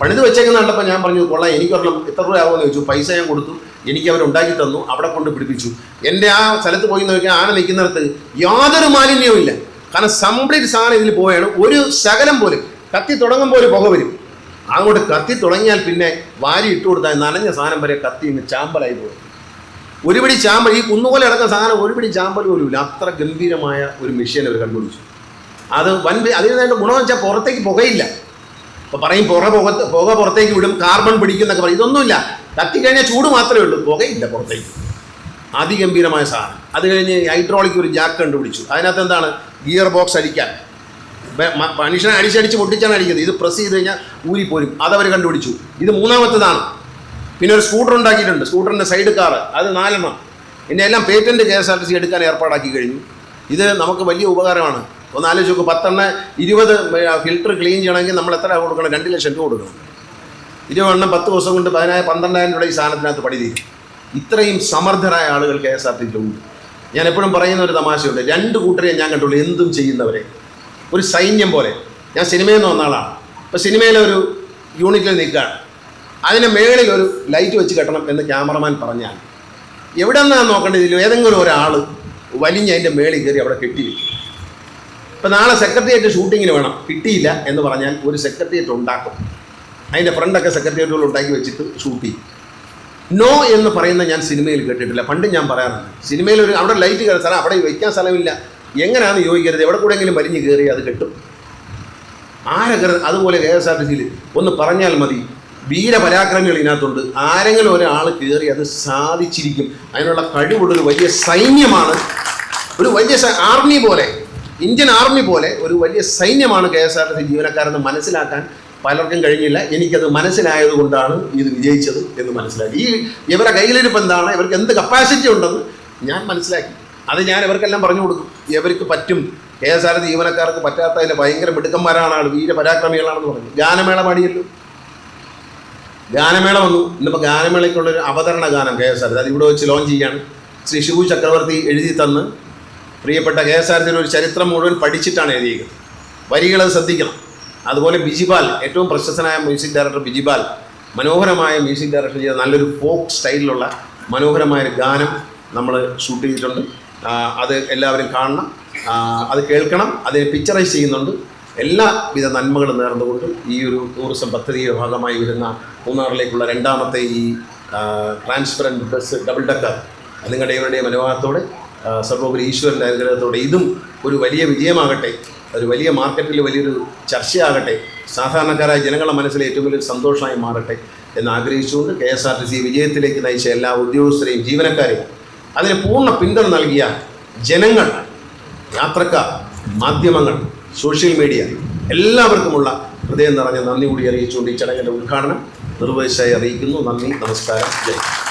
പണിത് വെച്ചേക്കുന്ന കണ്ടപ്പോൾ ഞാൻ പറഞ്ഞു കൊള്ളാം എനിക്ക് ഒരെണ്ണം എത്ര രൂപ ആവുമെന്ന് ചോദിച്ചു. പൈസ ഞാൻ കൊടുത്തു. എനിക്ക് അവർ ഉണ്ടാക്കി തന്നു. അവിടെ കൊണ്ട് പിടിപ്പിച്ചു. എന്റെ ആ സ്ഥലത്ത് പോയി നോക്കിയാൽ ആന നിൽക്കുന്നിടത്ത് യാതൊരു മാലിന്യവും ഇല്ല. കാരണം കംപ്ലീറ്റ് സാധനം ഇതിൽ പോവുകയാണ്. ഒരു ശകലം പോലും കത്തി തുടങ്ങുമ്പോൾ ഒരു പുക വരും. അങ്ങോട്ട് കത്തി തുടങ്ങിയാൽ പിന്നെ വാരി ഇട്ട് കൊടുത്താൽ നനഞ്ഞ സാധനം വരെ കത്തി ഇന്ന് ചാമ്പലായി പോകും. ഒരു പിടി ചാമ്പൽ ഈ കുന്നുപോലെ കിടക്കുന്ന സാധനം ഒരുപിടി ചാമ്പൽ പോലും ഇല്ല. അത്ര ഗംഭീരമായ ഒരു മെഷീൻ അവർ കണ്ടുപിടിച്ചു. അത് വൻ അതിന് ഗുണമെന്ന് വെച്ചാൽ പുറത്തേക്ക് പുകയില്ല. അപ്പോൾ പറയും പുറ പുക പുക പുറത്തേക്ക് വിടും കാർബൺ പിടിക്കുന്നൊക്കെ പറയും. ഇതൊന്നുമില്ല. കത്തിക്കഴിഞ്ഞാൽ ചൂട് മാത്രമേ ഉള്ളൂ. പുകയില്ല പുറത്തേക്ക്. അതിഗംഭീരമായ സാധനം. അത് കഴിഞ്ഞ് ഹൈഡ്രോളിക് ഒരു ജാക്ക് കണ്ടുപിടിച്ചു. അതിനകത്ത് എന്താണ്? ഗിയർ ബോക്സ് അടിക്കാൻ മനുഷ്യനെ അടിച്ചടിച്ച് പൊട്ടിച്ചാണ് അടിക്കുന്നത്. ഇത് പ്രസ് ചെയ്ത് കഴിഞ്ഞാൽ ഊരിപ്പോരും. അതവർ കണ്ടുപിടിച്ചു. ഇത് മൂന്നാമത്തതാണ്. പിന്നെ ഒരു സ്കൂട്ടർ ഉണ്ടാക്കിയിട്ടുണ്ട്. സ്കൂട്ടറിന്റെ സൈഡ് കാർ അത് നാലെണ്ണം. പിന്നെ എല്ലാം patent K S R T C എടുക്കാൻ ഏർപ്പാടാക്കി കഴിഞ്ഞു. ഇത് നമുക്ക് വലിയ ഉപകാരമാണ്. ഒന്ന് ആലോചിച്ച് നോക്ക് പത്തെണ്ണ ഇരുപത് ഫിൽറ്റർ ക്ലീൻ ചെയ്യണമെങ്കിൽ നമ്മൾ എത്ര കൊടുക്കണം? രണ്ട് ലക്ഷം രൂപ കൊടുക്കണം. ഇരുപതെണ്ണം പത്ത് ദിവസം കൊണ്ട് പതിനായിരം പന്ത്രണ്ടായിരം രൂപ ഈ സാധനത്തിനകത്ത് പണി തീരും. ഇത്രയും സമർത്ഥരായ ആളുകൾ കെ എസ് ആർ ടി ഉണ്ട് ഞാൻ എപ്പോഴും പറയുന്ന ഒരു തമാശയുണ്ട്. രണ്ട് കൂട്ടരെ ഞാൻ കണ്ടുള്ളൂ. എന്തും ചെയ്യുന്നവരെ. ഒരു സൈന്യം പോലെ. ഞാൻ സിനിമയിൽ നിന്ന് വന്ന ആളാണ്. അപ്പോൾ സിനിമയിലെ ഒരു യൂണിറ്റിൽ നിൽക്കുകയാണ്. അതിന് മേളിൽ ഒരു ലൈറ്റ് വെച്ച് കെട്ടണം എന്ന് ക്യാമറമാൻ പറഞ്ഞാൽ എവിടെ നിന്നാണ് നോക്കേണ്ടത് ഇതിൽ ഏതെങ്കിലും ഒരാൾ വലിഞ്ഞ് അതിന്റെ മേളിൽ കയറി അവിടെ കെട്ടി വെക്കും ഇപ്പം നാളെ സെക്രട്ടേറിയറ്റ് ഷൂട്ടിങ്ങിന് വേണം. കിട്ടിയില്ല എന്ന് പറഞ്ഞാൽ ഒരു സെക്രട്ടേറിയറ്റ് ഉണ്ടാക്കും. അതിന്റെ ഫ്രണ്ടൊക്കെ സെക്രട്ടേറിയറ്റുകൾ ഉണ്ടാക്കി വെച്ചിട്ട് ഷൂട്ട് ചെയ്യും. നോ എന്ന് പറയുന്ന ഞാൻ സിനിമയിൽ കേട്ടിട്ടില്ല. പണ്ട് ഞാൻ പറയാറുണ്ട്. സിനിമയിൽ ഒരു അവിടെ ലൈറ്റ് കയറി സ്ഥലം അവിടെ വയ്ക്കാൻ സ്ഥലമില്ല. എങ്ങനെയാണ് യോജിക്കരുത് എവിടെ കൂടെയെങ്കിലും വലിഞ്ഞ് കയറി അത് കെട്ടും. ആരൊക്കെ അതുപോലെ കെ എസ് ആർ ടി സിയിൽ ഒന്ന് പറഞ്ഞാൽ മതി. വീരപരാക്രമികൾ ഇതിനകത്തുണ്ട് ആരെങ്കിലും ഒരാൾ കയറി അത് സാധിച്ചിരിക്കും. അതിനുള്ള കഴിവുള്ള ഒരു വലിയ സൈന്യമാണ്. ഒരു വലിയ ആർമി പോലെ ഇന്ത്യൻ ആർമി പോലെ ഒരു വലിയ സൈന്യമാണ് K S R T C ജീവനക്കാരെന്ന് മനസ്സിലാക്കാൻ പലർക്കും കഴിഞ്ഞില്ല. എനിക്കത് മനസ്സിലായത് കൊണ്ടാണ് ഇത് വിജയിച്ചത് എന്ന് മനസ്സിലാക്കി ഈ ഇവരുടെ കയ്യിലിരിപ്പ് എന്താണ്? ഇവർക്ക് എന്ത് കപ്പാസിറ്റി ഉണ്ടെന്ന് ഞാൻ മനസ്സിലാക്കി. അത് ഞാൻ ഇവർക്കെല്ലാം പറഞ്ഞു കൊടുക്കും. ഇവർക്ക് പറ്റും. കെ എസ് ആർ ടി ജീവനക്കാർക്ക് പറ്റാത്തതിൽ ഭയങ്കര മിടുക്കന്മാരാണ് വീര വീരപരാക്രമികളാണെന്ന് പറഞ്ഞു. ഗാനമേള പാടിയല്ലോ. ഗാനമേള വന്നു. ഇന്നിപ്പോൾ ഗാനമേളയ്ക്കുള്ളൊരു അവതരണ ഗാനം കെ എസ് ആർ അത് ഇവിടെ വെച്ച് ലോഞ്ച് ചെയ്യാണ്. ശ്രീ ശിവു ചക്രവർത്തി എഴുതി തന്ന്. പ്രിയപ്പെട്ട കെ എസ് ആർ ടിയുടെ ഒരു ചരിത്രം മുഴുവൻ പഠിച്ചിട്ടാണ് എഴുതിയത് വരികളത് ശ്രദ്ധിക്കണം. അതുപോലെ ബിജിപാൽ ഏറ്റവും പ്രശസ്തനായ മ്യൂസിക് ഡയറക്ടർ ബിജിപാൽ മനോഹരമായ മ്യൂസിക് ഡയറക്ടർ ചെയ്ത നല്ലൊരു ഫോക്ക് സ്റ്റൈലിലുള്ള മനോഹരമായ ഒരു ഗാനം നമ്മൾ ഷൂട്ട് ചെയ്തിട്ടുണ്ട്. അത് എല്ലാവരും കാണണം. അത് കേൾക്കണം. അതിനെ പിക്ചറൈസ് ചെയ്യുന്നുണ്ട്. എല്ലാവിധ നന്മകളും നേർന്നുകൊണ്ടും ഈ ഒരു ടൂറിസം പദ്ധതിയുടെ ഭാഗമായി വരുന്ന മൂന്നാറിലേക്കുള്ള രണ്ടാമത്തെ ഈ ട്രാൻസ്പെറന്റ് ബസ് ഡബിൾ ഡക്കർ നിങ്ങളുടെ ഇവരുടെ അനുഭവത്തോടെ ആ, സർവോപരി ഈശ്വരന്റെ അനുഗ്രഹത്തോടെ ഇതും ഒരു വലിയ വിജയമാകട്ടെ ഒരു വലിയ മാർക്കറ്റിൽ വലിയൊരു ചർച്ചയാകട്ടെ സാധാരണക്കാരായ ജനങ്ങളുടെ മനസ്സിൽ ഏറ്റവും വലിയൊരു സന്തോഷമായി മാറട്ടെ എന്ന് ആഗ്രഹിച്ചുകൊണ്ട് K S R T C വിജയത്തിലേക്ക് നയിച്ച എല്ലാ ഉദ്യോഗസ്ഥരെയും ജീവനക്കാരെയും അതിന് പൂർണ പിന്തുണ നൽകിയ ജനങ്ങൾ യാത്രക്കാർ മാധ്യമങ്ങൾ സോഷ്യൽ മീഡിയ എല്ലാവർക്കുമുള്ള ഹൃദയം നിറഞ്ഞ നന്ദി കൂടി അറിയിച്ചുകൊണ്ട് ഈ ചടങ്ങിന്റെ ഉദ്ഘാടനം നിർവഹിച്ചായി അറിയിക്കുന്നു. നന്ദി നമസ്കാരം. ജയ്